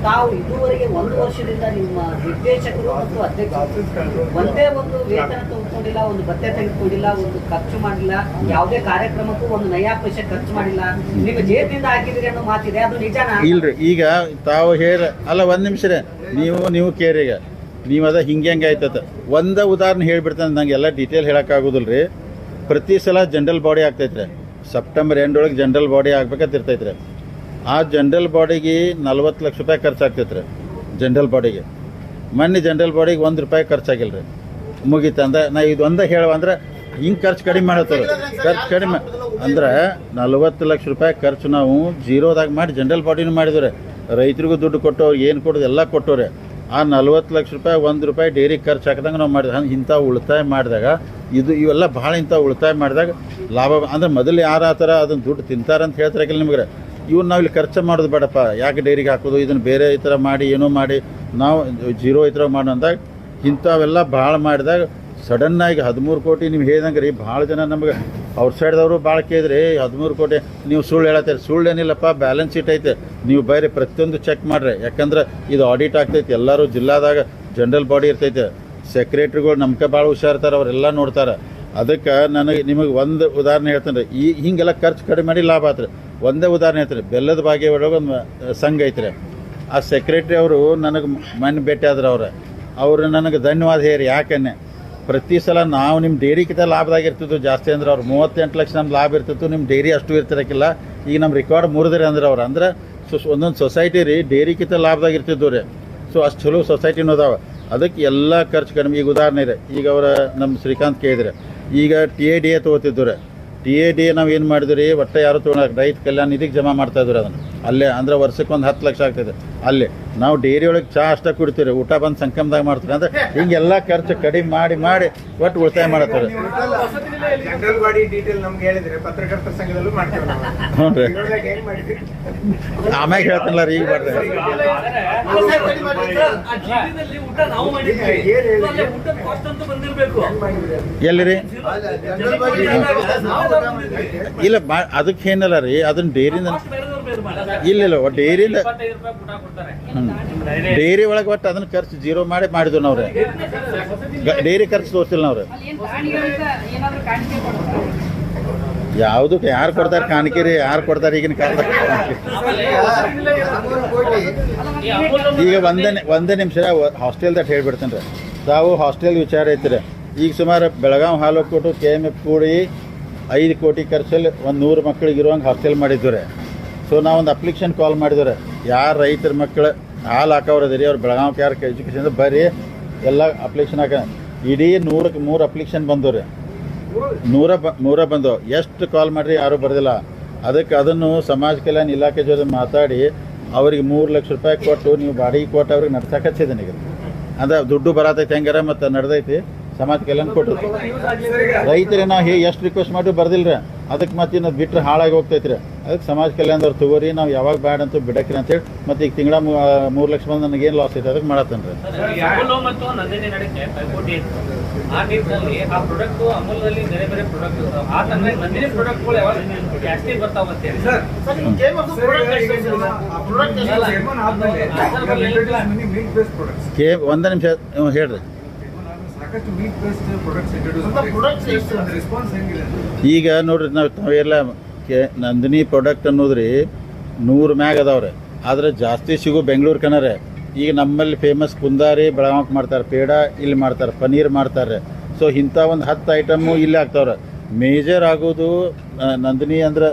ತಾವು ಇದುವರೆಗೆ ಒಂದು ವರ್ಷದಿಂದ ನಿಮ್ಮ ನಿರ್ದೇಶಕರು ಮತ್ತು ಅಧ್ಯಕ್ಷರು ಒಂದೇ ಒಂದು ವೇತನ ತೆಗೆದುಕೊಂಡಿಲ್ಲ ಒಂದು ಭತ್ತೆ ತೆಗೆದುಕೊಂಡಿಲ್ಲ, ಒಂದು ಖರ್ಚು ಮಾಡಿಲ್ಲ, ಯಾವುದೇ ಕಾರ್ಯಕ್ರಮಕ್ಕೂ ಒಂದು ನಯಾ ಪೈಸೆ ಖರ್ಚು ಮಾಡಿಲ್ಲ. ನಿಮ್ಮ ಜೇಬಿನಿಂದ ಹಾಕಿದ್ರಿ ಅನ್ನೋ ಮಾತಿದೆ, ಅದು ನಿಜಾನ?
ಇಲ್ರಿ, ಈಗ ತಾವು ಹೇಳ, ಅಲ್ಲ ಒಂದು ನಿಮಿಷ ನೀವು ನೀವು ಕೇರಿಗ ನೀವು ಅದ ಹಿಂಗೆ ಹೆಂಗೆ ಆಯ್ತದ. ಒಂದ ಉದಾಹರಣೆ ಹೇಳ್ಬಿಡ್ತಾನೆ, ನಂಗೆ ಎಲ್ಲ ಡೀಟೇಲ್ ಹೇಳೋಕ್ಕಾಗೋದಿಲ್ಲ ರೀ ಪ್ರತಿ ಸಲ ಜನರಲ್ ಬಾಡಿ ಆಗ್ತೈತ್ರಿ. ಸೆಪ್ಟೆಂಬರ್ ಎಂಡೊಳಗೆ ಜನರಲ್ ಬಾಡಿ ಆಗ್ಬೇಕಂತ ರೀ. ಆ ಜನರಲ್ ಬಾಡಿಗೆ ನಲ್ವತ್ತು ಲಕ್ಷ ರೂಪಾಯಿ ಖರ್ಚಾಗ್ತೈತೆ ರೀ ಜನರಲ್ ಬಾಡಿಗೆ. ಮೊನ್ನೆ ಜನರಲ್ ಬಾಡಿಗೆ ಒಂದು ರೂಪಾಯಿ ಖರ್ಚಾಗಿಲ್ಲ ರೀ. ಮುಗೀತು ಅಂದ್ರೆ ನಾ ಇದು ಒಂದೇ ಹೇಳುವ ಅಂದ್ರೆ ಹಿಂಗೆ ಖರ್ಚು ಕಡಿಮೆ ಮಾಡತ್ತವ್ರು. ಖರ್ಚು ಕಡಿಮೆ ಅಂದ್ರೆ ನಲ್ವತ್ತು ಲಕ್ಷ ರೂಪಾಯಿ ಖರ್ಚು ನಾವು ಜೀರೋದಾಗ ಮಾಡಿ ಜನರಲ್ ಬಾಡಿನೂ ಮಾಡಿದ್ರೆ ರೈತರಿಗೂ ದುಡ್ಡು ಕೊಟ್ಟವ್ರು, ಏನು ಕೊಡೋದು ಎಲ್ಲ ಕೊಟ್ಟವ್ರೆ ಆ ನಲ್ವತ್ತು ಲಕ್ಷ ರೂಪಾಯಿ ಒಂದು ರೂಪಾಯಿ ಡೈರಿ ಖರ್ಚು ಹಾಕಿದಂಗೆ ನಾವು ಮಾಡಿದ್ರೆ ಹಂಗೆ ಇಂಥ ಉಳಿತಾಯ ಮಾಡಿದಾಗ ಇದು ಇವೆಲ್ಲ ಭಾಳ ಇಂಥ ಉಳಿತಾಯ ಮಾಡಿದಾಗ ಲಾಭ ಅಂದ್ರೆ ಮೊದಲು ಯಾರು ಆ ಥರ ಅದನ್ನು ದುಡ್ಡು ತಿಂತಾರಂತ ಹೇಳ್ತಾರಕ್ಕಿಲ್ಲ ನಿಮಗೆ. ಇವ್ನು ನಾವು ಇಲ್ಲಿ ಖರ್ಚು ಮಾಡೋದು ಬೇಡಪ್ಪ. ಯಾಕೆ ಡೈರಿಗೆ ಹಾಕೋದು? ಇದನ್ನು ಬೇರೆ ಈ ಥರ ಮಾಡಿ, ಏನೋ ಮಾಡಿ, ನಾವು ಜೀರೋ ಈ ಥರ ಮಾಡೋ ಅಂದಾಗ ಇಂಥವೆಲ್ಲ ಭಾಳ ಮಾಡಿದಾಗ ಸಡನ್ನಾಗಿ ಹದಿಮೂರು ಕೋಟಿ ನೀವು ಹೇಳ್ದಂಗೆ ರೀ ಭಾಳ ಜನ ನಮಗೆ ಔಟ್ಸೈಡ್ದವರು ಭಾಳ ಕೇಳಿದ್ರಿ ಹದಿಮೂರು ಕೋಟಿ, ನೀವು ಸುಳ್ಳು ಹೇಳತ್ತೀರಿ. ಸುಳ್ಳು ಏನಿಲ್ಲಪ್ಪ, ಬ್ಯಾಲೆನ್ಸ್ ಶೀಟ್ ಐತೆ. ನೀವು ಬೇರೆ ಪ್ರತಿಯೊಂದು ಚೆಕ್ ಮಾಡ್ರಿ. ಯಾಕಂದ್ರೆ ಇದು ಆಡಿಟ್ ಆಗ್ತೈತೆ. ಎಲ್ಲರೂ ಜಿಲ್ಲಾದಾಗ ಜನರಲ್ ಬಾಡಿ ಇರ್ತೈತೆ. ಸೆಕ್ರೆಟ್ರಿಗಳು ನಮ್ಗೆ ಭಾಳ ಹುಷಾರ್ತಾರೆ ಅವರೆಲ್ಲ ನೋಡ್ತಾರೆ. ಅದಕ್ಕೆ ನನಗೆ ನಿಮಗೆ ಒಂದು ಉದಾಹರಣೆ ಹೇಳ್ತೇನೆ ಈ ಹಿಂಗೆಲ್ಲ ಖರ್ಚು ಕಡಿಮೆ ಮಾಡಿ ಲಾಭ ಆತ್ರಿ. ಒಂದೇ ಉದಾಹರಣೆ ಹೇಳ್ತೀನಿ ಬೆಲ್ಲದ ಭಾಗ್ಯ ಒಳಗೆ ಒಂದು ಸಂಘ ಐತ್ರಿ. ಆ ಸೆಕ್ರೆಟ್ರಿ ಅವರು ನನಗೆ ಮನೆ ಭೇಟಿ ಆದ್ರೆ ಅವ್ರು. ಅವರು ನನಗೆ ಧನ್ಯವಾದ ಹೇರಿ ಯಾಕನ್ನೆ? ಪ್ರತಿ ಸಲ ನಾವು ನಿಮ್ಮ ಡೈರಿಗಿಂತ ಲಾಭದಾಗ ಇರ್ತಿದ್ವು ಜಾಸ್ತಿ ಅಂದ್ರೆ ಅವ್ರು ಮೂವತ್ತೆಂಟು ಲಕ್ಷ ನಮ್ಮ ಲಾಭ ಇರ್ತಿತ್ತು ನಿಮ್ಮ ಡೈರಿ ಅಷ್ಟು ಇರ್ತಿರಕ್ಕಿಲ್ಲ ಈಗ ನಮ್ಮ ರೆಕಾರ್ಡ್ ಮುರಿದ್ರಿ ಅಂದ್ರೆ ಅವ್ರು. ಅಂದ್ರೆ ಸೊ ಒಂದೊಂದು ಸೊಸೈಟಿ ರೀ ಡೈರಿಗಿಂತ ಲಾಭದಾಗ ಇರ್ತಿದ್ವು ರೀ. ಸೊ ಅಷ್ಟು ಚಲೋ ಸೊಸೈಟಿನೂ ಅದಾವೆ. ಅದಕ್ಕೆ ಎಲ್ಲ ಖರ್ಚು ಕಡಿಮೆ. ಈಗ ಉದಾಹರಣೆ ಇದೆ. ಈಗ ಅವರ ನಮ್ಮ ಶ್ರೀಕಾಂತ್ ಕೇಳಿದರೆ, ಈಗ ಟಿ ಎ ಡಿ ಎ ತೊಗೋತಿದ್ದು ಟಿ ಎ ಡಿ ನಾವು ಏನು ಮಾಡಿದ್ರಿ ಒಟ್ಟೆ ಯಾರು ತೊಗೊಳಕ್ಕೆ ರೈತ ಕಲ್ಯಾಣ ನಿಧಿಗೆ ಜಮಾ ಮಾಡ್ತಾ ಇದ್ರು ಅದನ್ನು. ಅಲ್ಲೇ ಅಂದ್ರೆ ವರ್ಷಕ್ಕೆ ಒಂದು ಹತ್ತು ಲಕ್ಷ ಆಗ್ತದೆ. ಅಲ್ಲೇ ನಾವು ಡೈರಿ ಒಳಗೆ ಚಹಾ ಅಷ್ಟೇ ಕುಡಿತೀವಿ ಊಟ ಬಂದು ಸಂಕಮದಾಗ ಮಾಡ್ತೀವಿ ಅಂದ್ರೆ ಹಿಂಗೆಲ್ಲ ಖರ್ಚು ಕಡಿಮೆ ಮಾಡಿ ಮಾಡಿ ಒಟ್ಟು ಉಳಿತಾಯ ಮಾಡತ್ತಾರೆ
ನಾವು
ಹ್ಞೂ ರೀ ಆಮ್ಯಾಗ ಹೇಳ್ತಾನಲ್ಲ ರೀ ಈಗ ಮಾಡ್ರಿ
ಆ ಜೀವನದಲ್ಲಿ ಊಟ ನಾವು ಮಾಡಿದ್ವಿ
ಏನ್ ಹೇಳಿದ್ರಿ?
ಊಟದ ಕಾಸ್ಟ್ ಅಂತ ಬಂದಿರ್ಬೇಕು
ಎಲ್ಲಿ ರೀ? ಇಲ್ಲ ಬಾ ಅದಕ್ಕೆ ಏನಲ್ಲ ರೀ ಅದನ್ನ ಡೈರಿಂದ. ಇಲ್ಲ ಇಲ್ಲ ಡೈರಿಯಿಂದ
ಡೇರಿ ರೂಪಾಯಿ ಊಟ ಕೊಡ್ತಾರೆ.
ಡೈರಿ ಒಳಗೆ ಒಟ್ಟು ಅದನ್ನ ಖರ್ಚು ಜೀರೋ ಮಾಡಿ ಮಾಡಿದ್ವು ನಾವ್ರೆ ಡೇರಿ ಡೈರಿ ಖರ್ಚು ತೋರಿಸಿಲ್ಲ
ನಾವ್ರೆ
ಯಾವುದಕ್ಕೆ ಯಾರು ಕೊಡ್ತಾರೆ ಕಾಣಿಕೆ ರೀ ಯಾರು ಕೊಡ್ತಾರೆ ಈಗಿನ ಕಾಲದಾಗ ಈಗ ಒಂದೇ ಒಂದೇ ನಿಮಿಷ ಹಾಸ್ಟೆಲ್ದಾಗ ಹೇಳ್ಬಿಡ್ತೇನೆ ರೀ. ತಾವು ಹಾಸ್ಟೆಲ್ ವಿಚಾರ ಐತ್ರಿ ಈಗ ಸುಮಾರು ಬೆಳಗಾವಿ ಹಾಲು ಕೊಟ್ಟು ಕೆ ಎಂ ಎಫ್ ಕೂಡಿ ಐದು ಕೋಟಿ ಖರ್ಚಲ್ಲಿ ಒಂದು ನೂರು ಮಕ್ಕಳಿಗೆ ಇರುವಂಗೆ ಹಾಸ್ಟೆಲ್ ಮಾಡಿದ್ದವ್ರೆ ಸೊ ನಾವು ಒಂದು ಅಪ್ಲಿಕೇಶನ್ ಕಾಲ್ ಮಾಡಿದವ್ರೆ ಯಾರು ರೈತರ ಮಕ್ಕಳು ಹಾಲು ಹಾಕೋರು ರೀ ಅವ್ರು ಬೆಳಗಾವಿ ಯಾರು ಎಜುಕೇಷನ್ ಬರೀ ಎಲ್ಲ ಅಪ್ಲಿಕೇಶನ್ ಹಾಕ ಇಡೀ ನೂರಕ್ಕೆ ಮೂರು ಅಪ್ಲಿಕೇಶನ್ ಬಂದವು ರೀ ನೂರ ಬ ನೂರ ಬಂದವು. ಎಷ್ಟು ಕಾಲ್ ಮಾಡಿರಿ ಯಾರೂ ಬರೋದಿಲ್ಲ. ಅದಕ್ಕೆ ಅದನ್ನು ಸಮಾಜ ಕಲ್ಯಾಣ ಇಲಾಖೆ ಜೊತೆ ಮಾತಾಡಿ ಅವ್ರಿಗೆ ಮೂರು ಲಕ್ಷ ರೂಪಾಯಿ ಕೊಟ್ಟು ನೀವು ಬಾಡಿಗೆ ಕೊಟ್ಟು ಅವ್ರಿಗೆ ನಡ್ಸಕ್ಕೆ ಹಚ್ಚಿದ್ದೇನೆ ಈಗ. ಅಂದ್ರೆ ದುಡ್ಡು ಬರತೈತೆ ಹೆಂಗಾರ ಮತ್ತು ನಡೆದೈತಿ. ಸಮಾಜ ಕಲ್ಯಾಣ ಕೊಟ್ಟರು ರೈತರೇ ನಾವು ಹೇ ಎಷ್ಟು ರಿಕ್ವೆಸ್ಟ್ ಮಾಡಿ ಬರ್ದಿಲ್ಲ ಅದಕ್ಕೆ ಮತ್ತೆ ಇನ್ನದು ಬಿಟ್ಟರೆ ಹಾಳಾಗಿ ಹೋಗ್ತೈತ್ರಿ. ಅದಕ್ಕೆ ಸಮಾಜ ಕಲ್ಯಾಣದವ್ರು ತಗೋರಿ ನಾವು ಯಾವಾಗ ಬ್ಯಾಡ ಅಂತ ಬಿಡಕ್ರಿ ಅಂತೇಳಿ ಮತ್ತೆ ಈಗ ತಿಂಗಳ ಮೂರು ಲಕ್ಷ ಬಂದು ನನಗೆ ಏನು ಲಾಸ್ ಐತೆ ಅದಕ್ಕೆ ಮಾಡತ್ತೇನೆ ರೀ. ಒಂದು ನಿಮಿಷ ಹ್ಞೂ ಹೇಳ್ರಿ.
ಸಾಕಷ್ಟು milk based products introduce response ಹೆಂಗಿದೆ
ಈಗ ನೋಡ್ರಿ ನಾವು ತಾವೆಲ್ಲ ಕೆ ನಂದಿನಿ ಪ್ರಾಡಕ್ಟ್ ಅನ್ನೋದ್ರಿ ನೂರು ಮ್ಯಾಗ ಅದಾವ್ರೆ. ಆದ್ರೆ ಜಾಸ್ತಿ ಸಿಗೋ ಬೆಂಗಳೂರು ಕಣರೆ. ಈಗ ನಮ್ಮಲ್ಲಿ ಫೇಮಸ್ ಕುಂದಾರಿ ಬೆಳಗಾವಕ್ಕೆ ಮಾಡ್ತಾರೆ. ಪೇಡ ಇಲ್ಲಿ ಮಾಡ್ತಾರೆ ಪನ್ನೀರ್ ಮಾಡ್ತಾರೆ. ಸೊ ಇಂಥ ಒಂದು ಹತ್ತು ಐಟಮು ಇಲ್ಲಿ ಆಗ್ತಾವ್ರೆ ಮೇಜರ್ ಆಗೋದು ನಂದಿನಿ ಅಂದ್ರೆ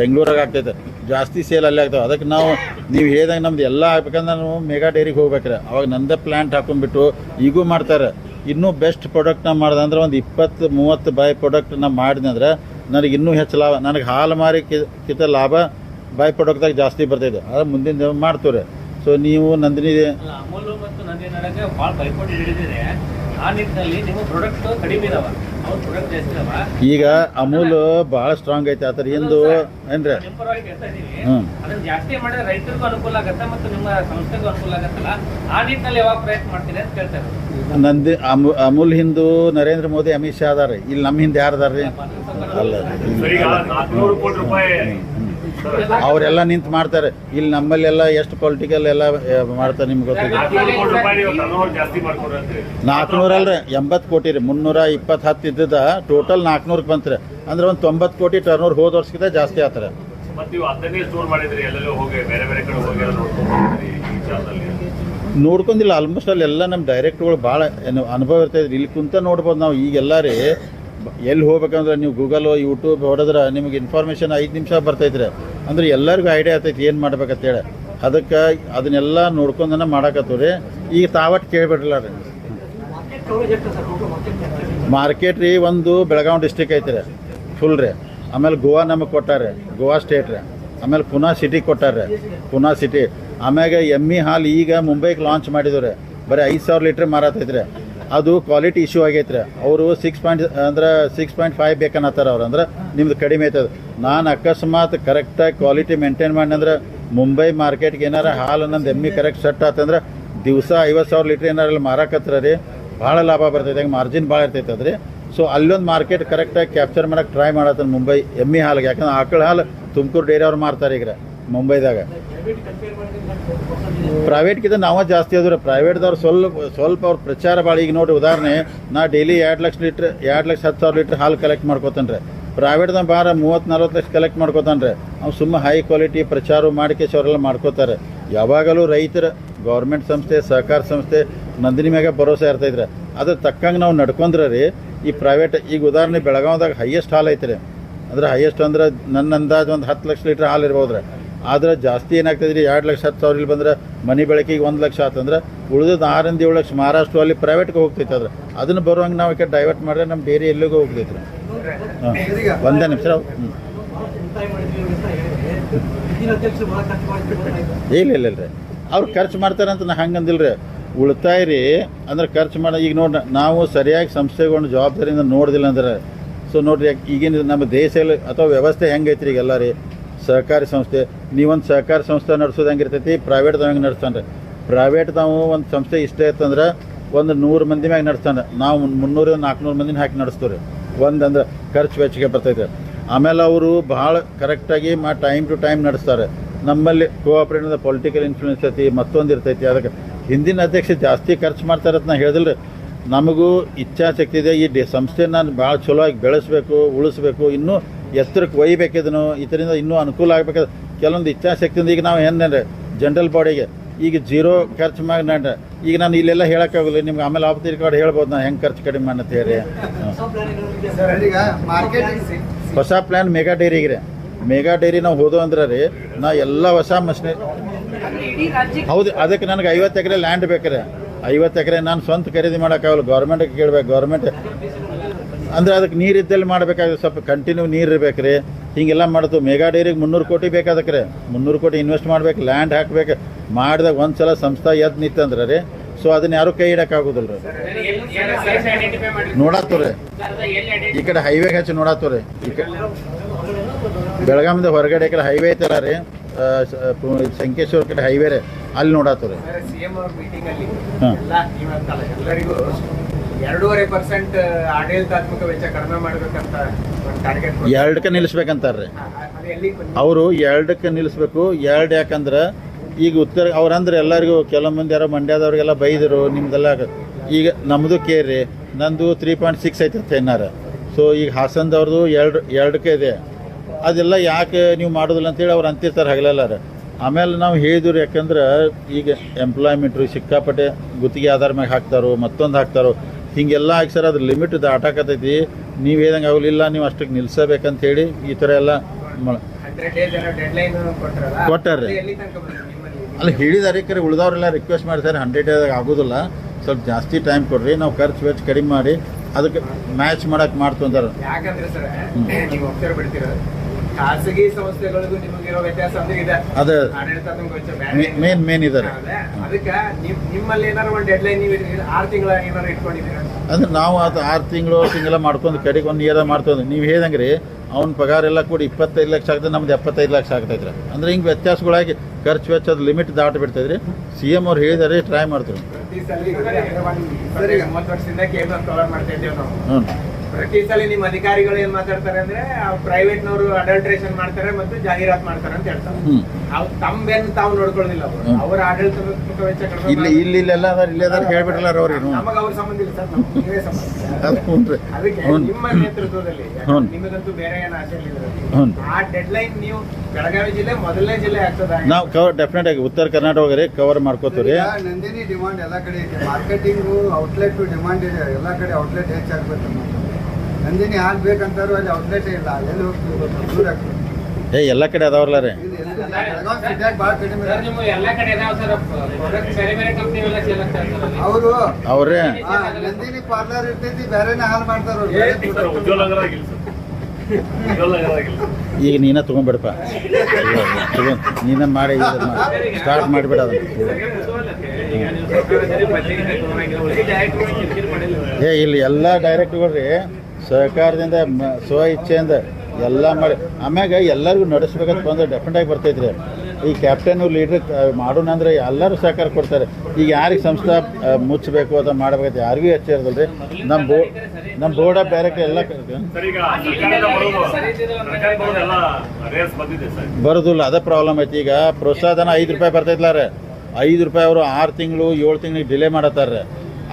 ಬೆಂಗಳೂರಾಗ ಆಗ್ತೈತೆ. ಜಾಸ್ತಿ ಸೇಲ್ ಅಲ್ಲೇ ಆಗ್ತಾವೆ. ಅದಕ್ಕೆ ನಾವು ನೀವು ಹೇಳ್ದಂಗೆ ನಮ್ದು ಎಲ್ಲ ಆಗ್ಬೇಕಂದ್ರೆ ನಾವು ಮೆಗಾ ಡೈರಿಗೆ ಹೋಗ್ಬೇಕ್ರೆ. ಅವಾಗ ನಂದೇ ಪ್ಲ್ಯಾಂಟ್ ಹಾಕೊಂಡ್ಬಿಟ್ಟು ಈಗೂ ಮಾಡ್ತಾರೆ. ಇನ್ನೂ ಬೆಸ್ಟ್ ಪ್ರಾಡಕ್ಟ್ ಮಾಡಿದೆ ಮಾಡ್ದೆ ಅಂದ್ರೆ ಒಂದು ಇಪ್ಪತ್ತು ಮೂವತ್ತು ಬೈ ಪ್ರಾಡಕ್ಟ್ ನಾ ಮಾಡಿದೆ ಅಂದ್ರೆ ನನಗೆ ಇನ್ನೂ ಹೆಚ್ಚು ಲಾಭ. ನನಗೆ ಹಾಲು ಮಾರಿ ಕಿತ ಲಾಭ ಬೈ ಪ್ರಾಡಕ್ಟ್ದಾಗ ಜಾಸ್ತಿ ಬರ್ತೈತೆ ಅದು ಮುಂದಿನ ದಿನ ಮಾಡ್ತೀವ್ರಿ. ಸೊ ನೀವು ನಂದಿನಿ ಈಗ ಅಮೂಲ್ ಭಾಳ ಸ್ಟ್ರಾಂಗ್ ಐತೆ. ಆ ಥರ ಎಂದು ಏನ್ರಿ?
ಮಾಡಿದ್ರೆ ರೈತರಿಗೂ ಅನುಕೂಲ ಆಗತ್ತೆ ಮತ್ತು ನಿಮ್ಮ ಸಂಸ್ಥೆಗೂ ಅನುಕೂಲ ಆಗತ್ತಲ್ಲ? ಆ ನಿಟ್ಟಿನಲ್ಲಿ ಯಾವಾಗ ಪ್ರಯತ್ನ ಮಾಡ್ತೀರಿ ಅಂತ ಕೇಳ್ತಾ ಇರೋದು.
ನಂದಿ ಅಮು ಅಮೂಲ್ ಹಿಂದೂ ನರೇಂದ್ರ ಮೋದಿ ಅಮಿತ್ ಶಾ ಅದಾರ ಇಲ್ಲಿ ನಮ್ಮ ಹಿಂದೆ ಯಾರು ರೀ ಅಲ್ಲ ಅವರೆಲ್ಲ ನಿಂತು ಮಾಡ್ತಾರೆ. ಇಲ್ಲಿ ನಮ್ಮಲ್ಲೆಲ್ಲ ಎಷ್ಟು ಪೊಲಿಟಿಕಲ್ ಎಲ್ಲ ಮಾಡ್ತಾರೆ ನಿಮ್ಗೆ ಗೊತ್ತಿದೆ ನಾಲ್ಕುನೂರ ಅಲ್ರಿ ಎಂಬತ್ತು ಕೋಟಿ ರೀ. ಮುನ್ನೂರ ಇಪ್ಪತ್ತು ಹತ್ತು ಇದ್ದದ ಟೋಟಲ್ ನಾಲ್ಕುನೂರಕ್ಕೆ ಬಂತ್ರಿ. ಅಂದ್ರೆ ಒಂದು ತೊಂಬತ್ತು ಕೋಟಿ ಟರ್ನೂರ್ ಹೋದ ವರ್ಷಕ್ಕಿಂತ ಜಾಸ್ತಿ ಆತಾರೆ.
ಮತ್ತೆ ನೀವು ಅದನ್ನೇ ಸ್ಟೋರ್ ಮಾಡಿದ್ರಿ ಎಲ್ಲೆಲ್ಲೋ ಹೋಗಿ ಬೇರೆ ಬೇರೆ ಕಡೆ ಹೋಗಿ ಎಲ್ಲ ನೋಡ್ಕೊಂಡು ಬಂದಿದ್ರಿ ಈ ಜಾಗದಲ್ಲಿ?
ನೋಡ್ಕೊಂಡಿಲ್ಲ ಆಲ್ಮೋಸ್ಟ್ ಅಲ್ಲಿ ಎಲ್ಲ ನಮ್ಮ ಡೈರೆಕ್ಟ್ಗಳು ಭಾಳ ಏನು ಅನುಭವ ಇರ್ತೈತ್ರಿ ಇಲ್ಲಿ ಕುಂತ ನೋಡ್ಬೋದು ನಾವು ಈಗೆಲ್ಲ ರೀ. ಎಲ್ಲಿ ಹೋಗ್ಬೇಕಂದ್ರೆ ನೀವು ಗೂಗಲ್ ಯೂಟ್ಯೂಬ್ ಹೊಡೆದ್ರೆ ನಿಮಗೆ ಇನ್ಫಾರ್ಮೇಷನ್ ಐದು ನಿಮಿಷ ಬರ್ತೈತ್ರಿ ಅಂದ್ರೆ ಎಲ್ಲರಿಗೂ ಐಡಿಯಾ ಆಗ್ತೈತಿ ಏನು ಮಾಡ್ಬೇಕಂತೇಳಿ ಅದಕ್ಕೆ ಅದನ್ನೆಲ್ಲ ನೋಡ್ಕೊಂಡನ ಮಾಡಾಕತ್ತು ರೀ ಈಗ ತಾವಟ್ ಕೇಳ್ಬಿಡ್ರಲ್ಲ ರೀ. ಮಾರ್ಕೆಟ್ ರೀ ಒಂದು ಬೆಳಗಾವಿ ಡಿಸ್ಟಿಕ್ ಐತ್ರಿ. ರೀ ಫುಲ್ ರೀ. ಆಮೇಲೆ ಗೋವಾ ನಮಗೆ ಕೊಟ್ಟಾರೆ, ಗೋವಾ ಸ್ಟೇಟ್ ರೀ. ಆಮೇಲೆ ಪುನಾ ಸಿಟಿ ಕೊಟ್ಟಾರೆ, ಪುನಾ ಸಿಟಿ ಆಮ್ಯಾಗ ಎಮ್ಮಿ ಹಾಲು ಈಗ ಮುಂಬೈಗೆ ಲಾಂಚ್ ಮಾಡಿದ್ರು ಬರೀ ಐದು ಸಾವಿರ ಲೀಟ್ರ್ ಮಾರಾತೈತ್ರಿ ಅದು ಕ್ವಾಲಿಟಿ ಇಶ್ಯೂ ಆಗೈತೆ ಅವರು ಸಿಕ್ಸ್ ಪಾಯಿಂಟ್ ಅಂದ್ರೆ ಸಿಕ್ಸ್ ಪಾಯಿಂಟ್ ಫೈವ್ ಬೇಕನ್ನತ್ತಾರ ಅವ್ರು. ಅಂದ್ರೆ ನಿಮ್ದು ಕಡಿಮೆ ಐತದ ನಾನು ಅಕಸ್ಮಾತ್ ಕರೆಕ್ಟಾಗಿ ಕ್ವಾಲಿಟಿ ಮೇಂಟೈನ್ ಮಾಡಿ ಅಂದ್ರೆ ಮುಂಬೈ ಮಾರ್ಕೆಟ್ಗೆ ಏನಾರ ಹಾಲು ನಂದು ಎಮ್ಮಿ ಕರೆಕ್ಟ್ ಸೆಟ್ ಆತಂದ್ರೆ ದಿವಸ ಐವತ್ತು ಸಾವಿರ ಲೀಟ್ರ್ ಏನಾರ ಮಾರಾಕತ್ತರ ಮಾರಾಕತ್ರ ರೀ. ಭಾಳ ಲಾಭ ಬರ್ತೈತೆ, ಹಂಗೆ ಮಾರ್ಜಿನ್ ಭಾಳ ಇರ್ತೈತೆ ಅದ್ರಿ. ಸೊ ಅಲ್ಲೊಂದು ಮಾರ್ಕೆಟ್ ಕರೆಕ್ಟಾಗಿ ಕ್ಯಾಪ್ಚರ್ ಮಾಡೋಕ್ಕೆ ಟ್ರೈ ಮಾಡತ್ತ ಮುಂಬೈ ಎಮ್ಮಿ ಹಾಲಿಗೆ. ಯಾಕಂದ್ರೆ ಆಕಳ ಹಾಲು ತುಮಕೂರು ಡೈರಿ ಅವ್ರು ಮಾರ್ತಾರೆ ಈಗ ಮುಂಬೈದಾಗ ಪ್ರೈವೇಟ್ಗಿಂತ ನಾವೇ ಜಾಸ್ತಿ ಅದ್ರ ಪ್ರೈವೇಟ್ದವ್ರು ಸ್ವಲ್ಪ ಸ್ವಲ್ಪ ಅವ್ರ ಪ್ರಚಾರ ಭಾಳ ಈಗ ನೋಡಿ ಉದಾಹರಣೆ, ನಾ ಡೈಲಿ ಎರಡು ಲಕ್ಷ ಲೀಟ್ರ್ ಎರಡು ಲಕ್ಷ ಹತ್ತು ಸಾವಿರ ಲೀಟ್ರ್ ಹಾಲು ಕಲೆಕ್ಟ್ ಮಾಡ್ಕೊತಾನೆ ರೀ ಪ್ರೈವೇಟ್ದಾಗ ಬಾರ ಮೂವತ್ತು ನಲ್ವತ್ತು ಲಕ್ಷ ಕಲೆಕ್ಟ್ ಮಾಡ್ಕೋತಾನೆ ರೀ ಅವ್ನು ಸುಮ್ಮ ಹೈ ಕ್ವಾಲಿಟಿ ಪ್ರಚಾರ ಮಾಡಿಕೇಶ್ ಅವರೆಲ್ಲ ಮಾಡ್ಕೋತಾರೆ. ಯಾವಾಗಲೂ ರೈತರ ಗೌರ್ಮೆಂಟ್ ಸಂಸ್ಥೆ ಸಹಕಾರ ಸಂಸ್ಥೆ ನಂದಿನಿ ಮ್ಯಾಗ ಭರೋಸೆ ಇರ್ತೈತ್ರಿ. ಅದ್ರ ತಕ್ಕಂಗೆ ನಾವು ನಡ್ಕೊಂಡ್ರೆ ರೀ, ಈ ಪ್ರೈವೇಟ್ ಈಗ ಉದಾಹರಣೆ ಬೆಳಗಾವ್ದಾಗ ಹೈಯೆಸ್ಟ್ ಹಾಲು ಐತೆ ರೀ ಅಂದ್ರೆ ಹೈಯೆಸ್ಟ್ ಅಂದ್ರೆ ನನ್ನ ಅಂದಾಜು ಒಂದು ಹತ್ತು ಲಕ್ಷ ಲೀಟ್ರ್ ಹಾಲು ಇರ್ಬೋದು ಆದ್ರೆ ಜಾಸ್ತಿ ಏನಾಗ್ತದೆ ರೀ ಎರಡು ಲಕ್ಷ, ಹತ್ತು ಸಾವಿರ ಇಲ್ಲಿ ಬಂದ್ರೆ ಮನೆ ಬೆಳಕಿಗೆ ಒಂದು ಲಕ್ಷ ಆತಂದ್ರೆ ಉಳಿದದ್ದು ಆರಿಂದ ಏಳು ಲಕ್ಷ ಮಹಾರಾಷ್ಟ್ರ ಅಲ್ಲಿ ಪ್ರೈವೇಟ್ಗೆ ಹೋಗ್ತೈತೆ ಅದ್ರ ಅದನ್ನು ಬರುವಂಗೆ ನಾವು ಈಗ ಡೈವರ್ಟ್ ಮಾಡಿದ್ರೆ ನಮ್ಮ ಬೇರೆ ಎಲ್ಲಿಗೂ ಹೋಗ್ತೈತೆ ರೀ ಒಂದೇ ನಿಮಿಷ. ಹ್ಞೂ ಇಲ್ಲ ಇಲ್ಲ ರೀ. ಅವ್ರು ಖರ್ಚು ಮಾಡ್ತಾರೆ ಅಂತ ನಾ ಹಂಗಂದಿಲ್ಲ ರೀ ಉಳಿತಾಯ ರೀ ಅಂದ್ರೆ ಖರ್ಚು ಮಾಡೋ, ಈಗ ನೋಡಿ, ನಾವು ಸರಿಯಾಗಿ ಸಂಸ್ಥೆಗೊಂಡು ಜವಾಬ್ದಾರಿಯಿಂದ ನೋಡಿದಿಲ್ಲ ಅಂದ್ರೆ ಸೊ ನೋಡಿರಿ, ಯಾಕೆ, ಈಗಿನ ನಮ್ಮ ದೇಶದಲ್ಲಿ ಅಥವಾ ವ್ಯವಸ್ಥೆ ಹೆಂಗೈತ್ರಿ ಈಗೆಲ್ಲ ರೀ ಸಹಕಾರಿ ಸಂಸ್ಥೆ, ನೀವೊಂದು ಸಹಕಾರಿ ಸಂಸ್ಥೆ ನಡೆಸೋದು ಹೆಂಗಿರ್ತೈತಿ? ತಾವು ಹೆಂಗೆ ನಡೆಸ್ತಾನೆ ಪ್ರೈವೇಟ್ ಪ್ರೈವೇಟ್ದಾವು ಒಂದು ಸಂಸ್ಥೆ ಇಷ್ಟೇ ಇತ್ತಂದ್ರೆ ಒಂದು ನೂರು ಮಂದಿ ಮ್ಯಾಗ ನಡೆಸ್ತಾನೆ ನಾವು ಮುನ್ನೂರು ನಾಲ್ಕುನೂರು ಮಂದಿನ ಹಾಕಿ ನಡೆಸ್ತೀವಿ ರೀ ಒಂದು ಅಂದ್ರೆ ಖರ್ಚು ವೆಚ್ಚಿಗೆ ಬರ್ತೈತೆ ಆಮೇಲೆ ಅವರು ಭಾಳ ಕರೆಕ್ಟಾಗಿ ಮಾ ಟೈಮ್ ಟು ಟೈಮ್ ನಡೆಸ್ತಾರೆ. ನಮ್ಮಲ್ಲಿ ಕೋಆಪ್ರೇಟಿವ್ ಪೊಲಿಟಿಕಲ್ ಇನ್ಫ್ಲೂಯೆನ್ಸ್ ಐತಿ, ಮತ್ತೊಂದು ಇರ್ತೈತಿ. ಅದಕ್ಕೆ ಹಿಂದಿನ ಅಧ್ಯಕ್ಷ ಜಾಸ್ತಿ ಖರ್ಚು ಮಾಡ್ತಾರೆ ಅಂತ ನಾ ಹೇಳಿದ್ರೆ ನಮಗೂ ಇಚ್ಛಾಶಕ್ತಿ ಇದೆ. ಈ ಡೆ ಸಂಸ್ಥೆ ನಾನು ಭಾಳ ಚಲೋ ಆಗಿ ಬೆಳೆಸಬೇಕು ಉಳಿಸ್ಬೇಕು. ಇನ್ನೂ ಎತ್ತರಕ್ಕೆ ಒಯ್ಬೇಕಿದನು ಇದರಿಂದ ಇನ್ನೂ ಅನುಕೂಲ ಆಗಬೇಕು. ಕೆಲವೊಂದು ಇಚ್ಛಾಶಕ್ತಿಯಿಂದ ಈಗ ನಾವು ಏನಂದರೆ ಜನರಲ್ ಬಾಡಿಗೆ ಈಗ ಜೀರೋ ಖರ್ಚು ಮಾಡಿ ನಾನು ಈಗ ನಾನು ಇಲ್ಲೆಲ್ಲ ಹೇಳೋಕ್ಕಾಗಲ್ಲ ನಿಮ್ಗೆ ಆಮೇಲೆ ಆಫ್ತಿರ್ ಕಾರ್ಡ್ ಹೇಳ್ಬೋದು ನಾನು ಹೆಂಗೆ ಖರ್ಚು ಕಡಿಮೆ ಅಂತ ಹೇಳಿ. ಹೊಸ ಪ್ಲ್ಯಾನ್ ಮೆಗಾ ಡೈರಿಗೆ ರೀ. ಮೆಗಾ ಡೈರಿ ನಾವು ಹೋದೋ ಅಂದ್ರೆ ರೀ ನಾ ಎಲ್ಲ ಹೊಸ ಮಷಿನರಿ
ರಾಜ್ಯಕ್ಕೆ
ಹೌದು, ಅದಕ್ಕೆ ನನಗೆ ಐವತ್ತು ಎಕರೆ ಲ್ಯಾಂಡ್ ಬೇಕ್ರೆ. ಐವತ್ತು ಎಕರೆ ನಾನು ಸ್ವಂತ ಖರೀದಿ ಮಾಡೋಕ್ಕಾಗಲ್ಲ ಗೌರ್ಮೆಂಟ್ಗೆ ಕೇಳ್ಬೇಕು ಗೌರ್ಮೆಂಟ್ ಅಂದ್ರೆ ಅದಕ್ಕೆ ನೀರು ಇದ್ದಲ್ಲಿ ಮಾಡಬೇಕಾದ್ರೆ ಸ್ವಲ್ಪ ಕಂಟಿನ್ಯೂ ನೀರು ಇರ್ಬೇಕು ರೀ ಹಿಂಗೆಲ್ಲ ಮಾಡೋದು ಮೆಗಾ ಡೈರಿಗೆ ಮುನ್ನೂರು ಕೋಟಿ ಬೇಕಾದಕ್ಕೆ ರೀ ಮುನ್ನೂರು ಕೋಟಿ ಇನ್ವೆಸ್ಟ್ ಮಾಡ್ಬೇಕು ಲ್ಯಾಂಡ್ ಹಾಕ್ಬೇಕು. ಮಾಡಿದಾಗ ಒಂದು ಸಲ ಸಂಸ್ಥೆ ಎದ್ದು ನಿಂತಂದ್ರೆ ರೀ ಸೊ ಅದನ್ನ ಯಾರು ಕೈ ಇಡೋಕ್ಕಾಗೋದಿಲ್ಲ ರೀ ನೋಡತ್ತವ್ರಿ ಈ ಕಡೆ ಹೈವೇಗೆ ಹಚ್ಚಿ ನೋಡತ್ತವ್ರಿ ಈ ಕಡೆ ಬೆಳಗಾವಿಂದ ಹೊರಗಡೆ ಈ ಕಡೆ ಹೈವೇ ಐತಲ್ಲ ರೀ. ಸಂಕೇಶ್ವರ ಕಡೆ ಹೈವೇ ರೀ ಅಲ್ಲಿ ನೋಡತ್ತವ್ರಿ
ಎರಡೂವರೆ ಪರ್ಸೆಂಟ್ ಆಡಳಿತಾತ್ಮಕ ವೆಚ್ಚ ಕಡಿಮೆ ಮಾಡ್ಬೇಕಂತ ಒಂದು ಟಾರ್ಗೆಟ್
ಎರಡಕ್ಕೆ ನಿಲ್ಲಿಸ್ಬೇಕಂತಾರ್ರಿ ಅವರು ಎರಡಕ್ಕೆ ನಿಲ್ಲಿಸ್ಬೇಕು ಎರಡು ಯಾಕಂದ್ರೆ ಈಗ ಉತ್ತರ ಅವ್ರಂದ್ರೆ ಎಲ್ಲರಿಗೂ ಕೆಲವು ಮಂದಿ ಯಾರೋ ಮಂಡ್ಯದವ್ರಿಗೆಲ್ಲ ಬೈದರು ನಿಮ್ದೆಲ್ಲ ಈಗ ನಮ್ಮದು ಕೇರಿ ನಂದು ತ್ರೀ ಪಾಯಿಂಟ್ ಸಿಕ್ಸ್ ಐತೆ ಏನಾರ ಸೊ ಈಗ ಹಾಸನದವ್ರದ್ದು ಎರಡು ಎರಡಕ್ಕೆ ಇದೆ. ಅದೆಲ್ಲ ಯಾಕೆ ನೀವು ಮಾಡೋದಿಲ್ಲ ಅಂತೇಳಿ ಅವ್ರು ಅಂತಿರ್ತಾರೆ ಹಗಲೆಲ್ಲಾರ ಆಮೇಲೆ ನಾವು ಹೇಳಿದ್ರು ಯಾಕಂದ್ರೆ ಈಗ ಎಂಪ್ಲಾಯ್ಮೆಂಟ್ರು ಸಿಕ್ಕಾಪಟ್ಟೆ ಗುತ್ತಿಗೆ ಆಧಾರ ಮ್ಯಾಗ ಹಾಕ್ತಾರೋ ಮತ್ತೊಂದು ಹಾಕ್ತಾರೋ ಹಿಂಗೆಲ್ಲ ಹಾಕಿ ಸರ್ ಅದ್ರ ಲಿಮಿಟ್ ದಾಟಾಕತೈತಿ ನೀವು ಹೇಳ್ದಂಗೆ ಆಗಲಿಲ್ಲ ನೀವು ಅಷ್ಟಕ್ಕೆ ನಿಲ್ಸಬೇಕಂತ ಹೇಳಿ ಈ ಥರ ಎಲ್ಲ
ಕೊಟ್ಟಾರ
ಅಲ್ಲ ಹೇಳಿದಾರೆ ಕರೆ ಉಳಿದವ್ರೆಲ್ಲ ರಿಕ್ವೆಸ್ಟ್ ಮಾಡ್ತಾರೆ ಹಂಡ್ರೆಡ್ ಡೇದಾಗ ಆಗೋದಿಲ್ಲ. ಸ್ವಲ್ಪ ಜಾಸ್ತಿ ಟೈಮ್ ಕೊಡ್ರಿ ನಾವು ಖರ್ಚು ವೆಚ್ಚ ಕಡಿಮೆ ಮಾಡಿ ಅದಕ್ಕೆ ಮ್ಯಾಚ್ ಮಾಡಕ್ಕೆ ಮಾಡ್ತು ಅಂತಾರೆ.
ಖಾಸಗಿ ಸಂಸ್ಥೆಗಳಿಗೂ ನಿಮಗಿರೋ ವ್ಯತ್ಯಾಸ ಅಂದ್ರೆ ಇದೆ.
ಅದೇ. ಮೇನ್ ಮೇನ್ ಇದಾರೆ
ಹೌದಾ? ನಿಮ್ಮಲ್ಲಿ ಏನಾರು ಒಂದು ಡೆಡ್ ಲೈನ್ ನೀವು ಆರು ತಿಂಗಳ ಏನಾರು ಇಟ್ಕೊಂಡಿದ್ದೀರಾ?
ಅಂದ್ರೆ ನಾವು ಅದು ಆರು ತಿಂಗಳು ತಿಂಗಳ ಮಾಡ್ಕೊಂಡು ಕಡೆಗೆ ಒಂದು ಇಯರ್ ಮಾಡ್ಕೊಂಡು ನೀವು ಹೇಳ್ದಂಗ್ರಿ ಅವ್ನ ಪಗಾರ ಎಲ್ಲ ಕೂಡ ಇಪ್ಪತ್ತೈದು ಲಕ್ಷ ಆಗ್ತದೆ ನಮ್ದು ಎಪ್ಪತ್ತೈದು ಲಕ್ಷ ಆಗ್ತೈತ್ರಿ ಅಂದ್ರೆ ಹಿಂಗೆ ವ್ಯತ್ಯಾಸಗಳಾಗಿ ಖರ್ಚು ವೆಚ್ಚದ ಲಿಮಿಟ್ ದಾಟ ಬಿಡ್ತೈತ್ರಿ ಸಿ ಎಂ ಅವ್ರು ಹೇಳಿದಾರೆ ಟ್ರೈ ಮಾಡ್ತೀವಿ. ಹ್ಞೂ
ಪ್ರತಿ ಸಲ ನಿಮ್ಮ ಅಧಿಕಾರಿಗಳು ಏನ್ ಮಾತಾಡ್ತಾರೆ ಅಂದ್ರೆ ಪ್ರೈವೇಟ್ ನವರು ಅಡಲ್ಟ್ರೇಷನ್ ಮಾಡ್ತಾರೆ ಮತ್ತು ಜಾಹೀರಾತ್ ಮಾಡ್ತಾರೆ ಅಂತ ಹೇಳ್ತಾರೆ.
ಅವ್ರು
ಅವ್ ತಮ್ಮ ಬೆನ್ನು ತಾವು ನೋಡ್ಕೊಳ್ಳೋದಿಲ್ಲ ಅವರು. ಅವರ ಆಡಳಿತಾತ್ಮಕ ವೆಚ್ಚ ಕಡಿಮೆ
ಇಲ್ಲಿ ಇಲ್ಲಿ ಇಲ್ಲೆಲ್ಲ ಅದಾರ ಇಲ್ಲೇ ಅದಾರ ಹೇಳ್ಬಿಟ್ರಲ್ಲ ಅವ್ರಿಗೆ ಹ್ಞೂ
ನಮಗ ಅವ್ರ ಸಂಬಂಧ ಇಲ್ಲ ಸರ್ ನಮ್ಗೆ ನೀವೇ ಸಂಬಂಧ
ಅದು
ಅದಕ್ಕೆ ನಿಮ್ಮ ನೇತೃತ್ವದಲ್ಲಿ. ನಿಮಗಂತೂ ಬೇರೆ ಏನು ಆಸೆ ಇಲ್ಲ ಆ ಡೆಡ್ ಲೈನ್ ನೀವು ಬೆಳಗಾವಿ ಜಿಲ್ಲೆ ಮೊದಲನೇ ಜಿಲ್ಲೆ ಆಗ್ತದ
ನಾವು ಕವರ್ ಡೆಫಿನೆಟ್ ಆಗಿ ಉತ್ತರ ಕರ್ನಾಟಕ ರೀ ಕವರ್ ಮಾಡ್ಕೋತೀವಿ
ನಂದಿನಿ ಡಿಮಾಂಡ್ ಎಲ್ಲ ಕಡೆ ಇದೆ. ಮಾರ್ಕೆಟಿಂಗು ಔಟ್ಲೆಟ್ ಡಿಮಾಂಡ್ ಇದೆ. ಎಲ್ಲ ಕಡೆ ಔಟ್ಲೆಟ್ ಹೆಚ್ಚಾಗ್ಬೇಕು ನಂದಿನಿ ಹಾಲ್ ಬೇಕಂತಾರು ಅಲ್ಲಿ ಔಟ್ಲೆಟ್ ಇಲ್ಲ. ಎಲ್ಲಿ ಹೋಗ್ತೀವಿ ದೂರ
ಏ ಎಲ್ಲ ಕಡೆ ಅದಾವ್ರಲ್ಲ ರೀ?
ಅವರು?
ಅವ್ರೇ?
ನಂದಿನಿ ಪಾರ್ಲರ್ ಇರ್ತೈತಿ ಬೇರೆನೇ ಹಾಲ್ ಮಾಡ್ತಾರ
ಈಗ ನೀನ ತಗೊಂಡ್ಬಿಡಪ್ಪ. ತಗೊಂಡ್ ನೀನ ಮಾಡಿ ಸ್ಟಾರ್ಟ್ ಮಾಡಿಬಿಡ ಅದನ್ನ. ಏ ಇಲ್ಲಿ ಎಲ್ಲ ಡೈರೆಕ್ಟ್ಗಳು ರೀ ಸಹಕಾರದಿಂದ ಮ- ಸ್ವ ಇಚ್ಛೆಯಿಂದ ಎಲ್ಲ ಮಾಡಿ ಆಮ್ಯಾಗ ಎಲ್ಲರಿಗೂ ನಡೆಸ್ಬೇಕಂತ ಬಂದ್ರೆ ಡೆಫಿನೆಟ್ ಆಗಿ ರೀ ಈ ಕ್ಯಾಪ್ಟನ್ ಲೀಡ್ರ್ ಮಾಡೋಣ ಅಂದ್ರೆ ಎಲ್ಲರೂ ಸಹಕಾರ ಕೊಡ್ತಾರೆ. ಈಗ ಯಾರಿಗೆ ಸಂಸ್ಥೆ ಮುಚ್ಚಬೇಕು ಅಥವಾ ಮಾಡಬೇಕು ಯಾರಿಗೂ ಹೆಚ್ಚು ಇರೋದಿಲ್ಲ ರೀ ನಮ್ಮ ಬೋ ನಮ್ಮ ಬೋರ್ಡ್ ಆಫ್ ಡೈರೆಕ್ಟರ್ ಎಲ್ಲ ಬರೋದಿಲ್ಲ ಅದೇ ಪ್ರಾಬ್ಲಮ್ ಐತಿ. ಈಗ ಪ್ರೋತ್ಸಾಹಧನ ಐದು ರೂಪಾಯಿ ಬರ್ತೈತಿಲ್ಲ ರೀ. ಐದು ರೂಪಾಯಿ ಅವರು ಆರು ತಿಂಗಳು ಏಳು ತಿಂಗಳಿಗೆ ಡಿಲೇ ಮಾಡತ್ತಾರ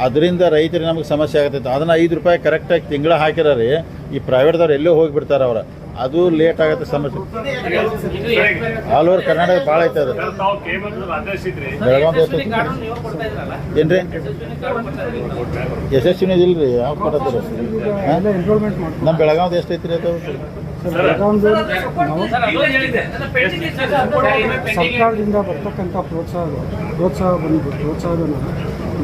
ಅದರಿಂದ ರೈತರಿಗೆ ನಮಗೆ ಸಮಸ್ಯೆ ಆಗತ್ತೈತೆ. ಅದನ್ನ ಐದು ರೂಪಾಯಿ ಕರೆಕ್ಟಾಗಿ ತಿಂಗಳ ಹಾಕಿರೋರಿ, ಈ ಪ್ರೈವೇಟ್ದವ್ರು ಎಲ್ಲೋ ಹೋಗಿಬಿಡ್ತಾರೆ ಅವರು. ಅದು ಲೇಟ್ ಆಗುತ್ತೆ ಸಮಸ್ಯೆ. ಆಲ್ ಓವರ್ ಕರ್ನಾಟಕ ಭಾಳ ಐತೆ ಅದು. ಬೆಳಗಾವಿ ಏನ್ರಿ?
ಯಶಸ್ವಿನಿ
ಇಲ್ರಿ? ಯಾವ ಕೊಡತ್ತೀರಿ ನಮ್ಮ ಬೆಳಗಾವ್ದು ಎಷ್ಟೈತ್ರಿ ಅದು
ಸರ್ ಅದು.
ಸರ್ಕಾರದಿಂದ ಬರ್ತಕ್ಕಂಥ ಪ್ರೋತ್ಸಾಹ ಪ್ರೋತ್ಸಾಹ ಬಂದು ಪ್ರೋತ್ಸಾಹಧನ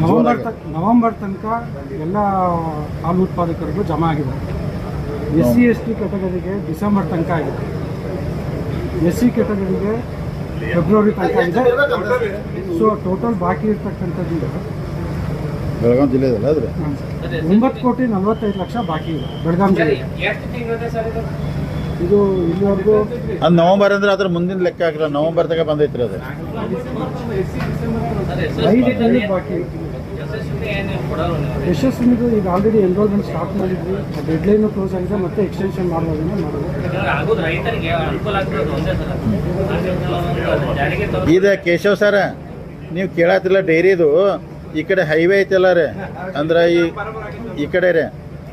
ನವೆಂಬರ್ ತನಕ ನವೆಂಬರ್ ತನಕ ಎಲ್ಲ ಹಾಲು ಉತ್ಪಾದಕರಿಗೂ ಜಮಾ ಆಗಿದೆ ಎಸ್ ಸಿ ಎಸ್ ಟಿ ಕೆಟಗರಿಗೆ ಡಿಸೆಂಬರ್ ತನಕ ಆಗಿದೆ. ಎಸ್ ಸಿ ಕೆಟಗರಿಗೆ ಫೆಬ್ರವರಿ ತನಕ ಆಗಿದೆ. ಸೊ ಟೋಟಲ್ ಬಾಕಿ ಇರ್ತಕ್ಕಂಥದ್ದು
ಬೆಳಗಾವಿ ಜಿಲ್ಲೆಯಲ್ಲ
ಒಂಬತ್ತು ಕೋಟಿ ನಲವತ್ತೈದು ಲಕ್ಷ ಬಾಕಿ ಇದೆ ಬೆಳಗಾವಿ ಜಿಲ್ಲೆ
ಎಷ್ಟು ತಿಂಗಳಿದೆ ಸರ್ ಇದು
ಇದು ಇಲ್ಲಿವರೆಗೂ
ಅದು ನವಂಬರ್ ಅಂದ್ರೆ ಅದ್ರ ಮುಂದಿನ ಲೆಕ್ಕ ಹಾಕಿಲ್ಲ. ನವಂಬರ್ ತಗ ಬಂದೈತ್ರಿ ಅದು.
ಐದು ಬಾಕಿ. ಯಶಸ್ವಿನಿದು ಈಗ ಆಲ್ರೆಡಿ ಎನ್ರೋಲ್ಮೆಂಟ್ ಸ್ಟಾರ್ಟ್ ಮಾಡಿದ್ವಿ. ಡೆಡ್ಲೈನು ಕ್ಲೋಸ್ ಆಗಿದೆ. ಮತ್ತೆ ಎಕ್ಸ್ಟೆನ್ಷನ್ ಮಾಡೋದನ್ನ ಮಾಡೋದು.
ತರೋ
ಕೇಶವ್ ಸರ ನೀವು ಕೇಳತ್ತಿಲ್ಲ ಡೈರಿದು. ಈ ಕಡೆ ಹೈವೇ ಐತಲ್ಲ ರೀ. ಅಂದ್ರೆ ಈ ಈ ಕಡೆ ರೀ.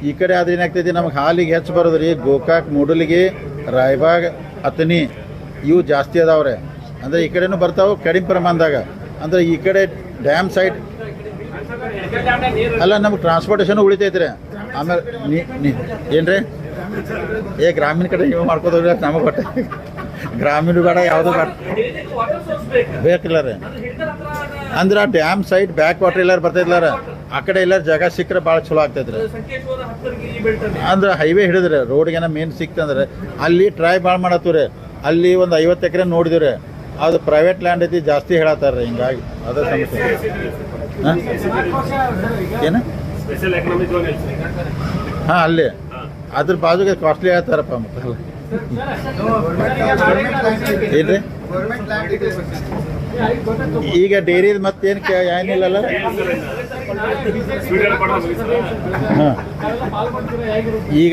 ಈ ಕಡೆ ಆದ್ರೆ ಏನಾಗ್ತೈತಿ, ನಮ್ಗೆ ಹಾಲಿಗೆ ಹೆಚ್ಚು ಬರೋದ್ರಿ, ಗೋಕಾಕ್, ಮೂಡಲಿಗೆ, ರಾಯಬಾಗ್ ಅತನಿ ಇವು ಜಾಸ್ತಿ ಅದಾವ್ರೆ. ಅಂದ್ರೆ ಈ ಕಡೆನೂ ಬರ್ತಾವೆ ಕಡಿಮೆ ಪ್ರಮಾಣದಾಗ. ಅಂದ್ರೆ ಈ ಕಡೆ ಡ್ಯಾಮ್ ಸೈಡ್ ಅಲ್ಲ, ನಮ್ಗೆ ಟ್ರಾನ್ಸ್ಪೋರ್ಟೇಷನ್ ಉಳಿತೈತ್ರಿ. ಆಮೇಲೆ ಏನ್ರಿ? ಏ, ಗ್ರಾಮೀಣ ಕಡೆ ನೀವು ಮಾಡ್ಕೋದ್ರಿ ನಮಗೆ ಕೊಟ್ಟೆ ಗ್ರಾಮೀಣ ಬೇಡ, ಯಾವುದು ಬೇಡ. ಬೇಕಿಲ್ಲ ರೀ. ಅಂದ್ರೆ ಆ ಡ್ಯಾಮ್ ಸೈಡ್ ಬ್ಯಾಕ್ ವಾಟರ್ ಎಲ್ಲಾರು ಬರ್ತೈತಿಲ್ಲ ರೀ? ಆ ಕಡೆ ಎಲ್ಲ ಜಾಗ ಸಿಕ್ಕರೆ ಭಾಳ ಚಲೋ ಆಗ್ತೈತ್ರಿ. ಅಂದ್ರೆ ಹೈವೇ ಹಿಡಿದ್ರೆ ರೋಡ್ಗೆನ ಮೇನ್ ಸಿಕ್ತಂದ್ರೆ ಅಲ್ಲಿ ಟ್ರೈ ಭಾಳ ಮಾಡತ್ತವ್ರಿ. ಅಲ್ಲಿ ಒಂದು ಐವತ್ತು ಎಕರೆ ನೋಡಿದ್ರಿ ಅದು ಪ್ರೈವೇಟ್ ಲ್ಯಾಂಡ್ ಐತಿ ಜಾಸ್ತಿ ಹೇಳತ್ತಾರ ರೀ ಹಿಂಗಾಗಿ. ಅದೇ ಸಮಸ್ಯೆ. ಏನು? ಹಾಂ ಅಲ್ಲಿ. ಅದ್ರ ಬಾಜುಗೆ ಕಾಸ್ಟ್ಲಿ ಹೇಳ್ತಾರಪ್ಪ ಮತ್ತೆ ಏನ್ರಿ ಈಗ ಡೈರಿ ಮತ್ತೇನು ಏನಿಲ್ಲಲ್ಲ ಹಾಂ. ಈಗ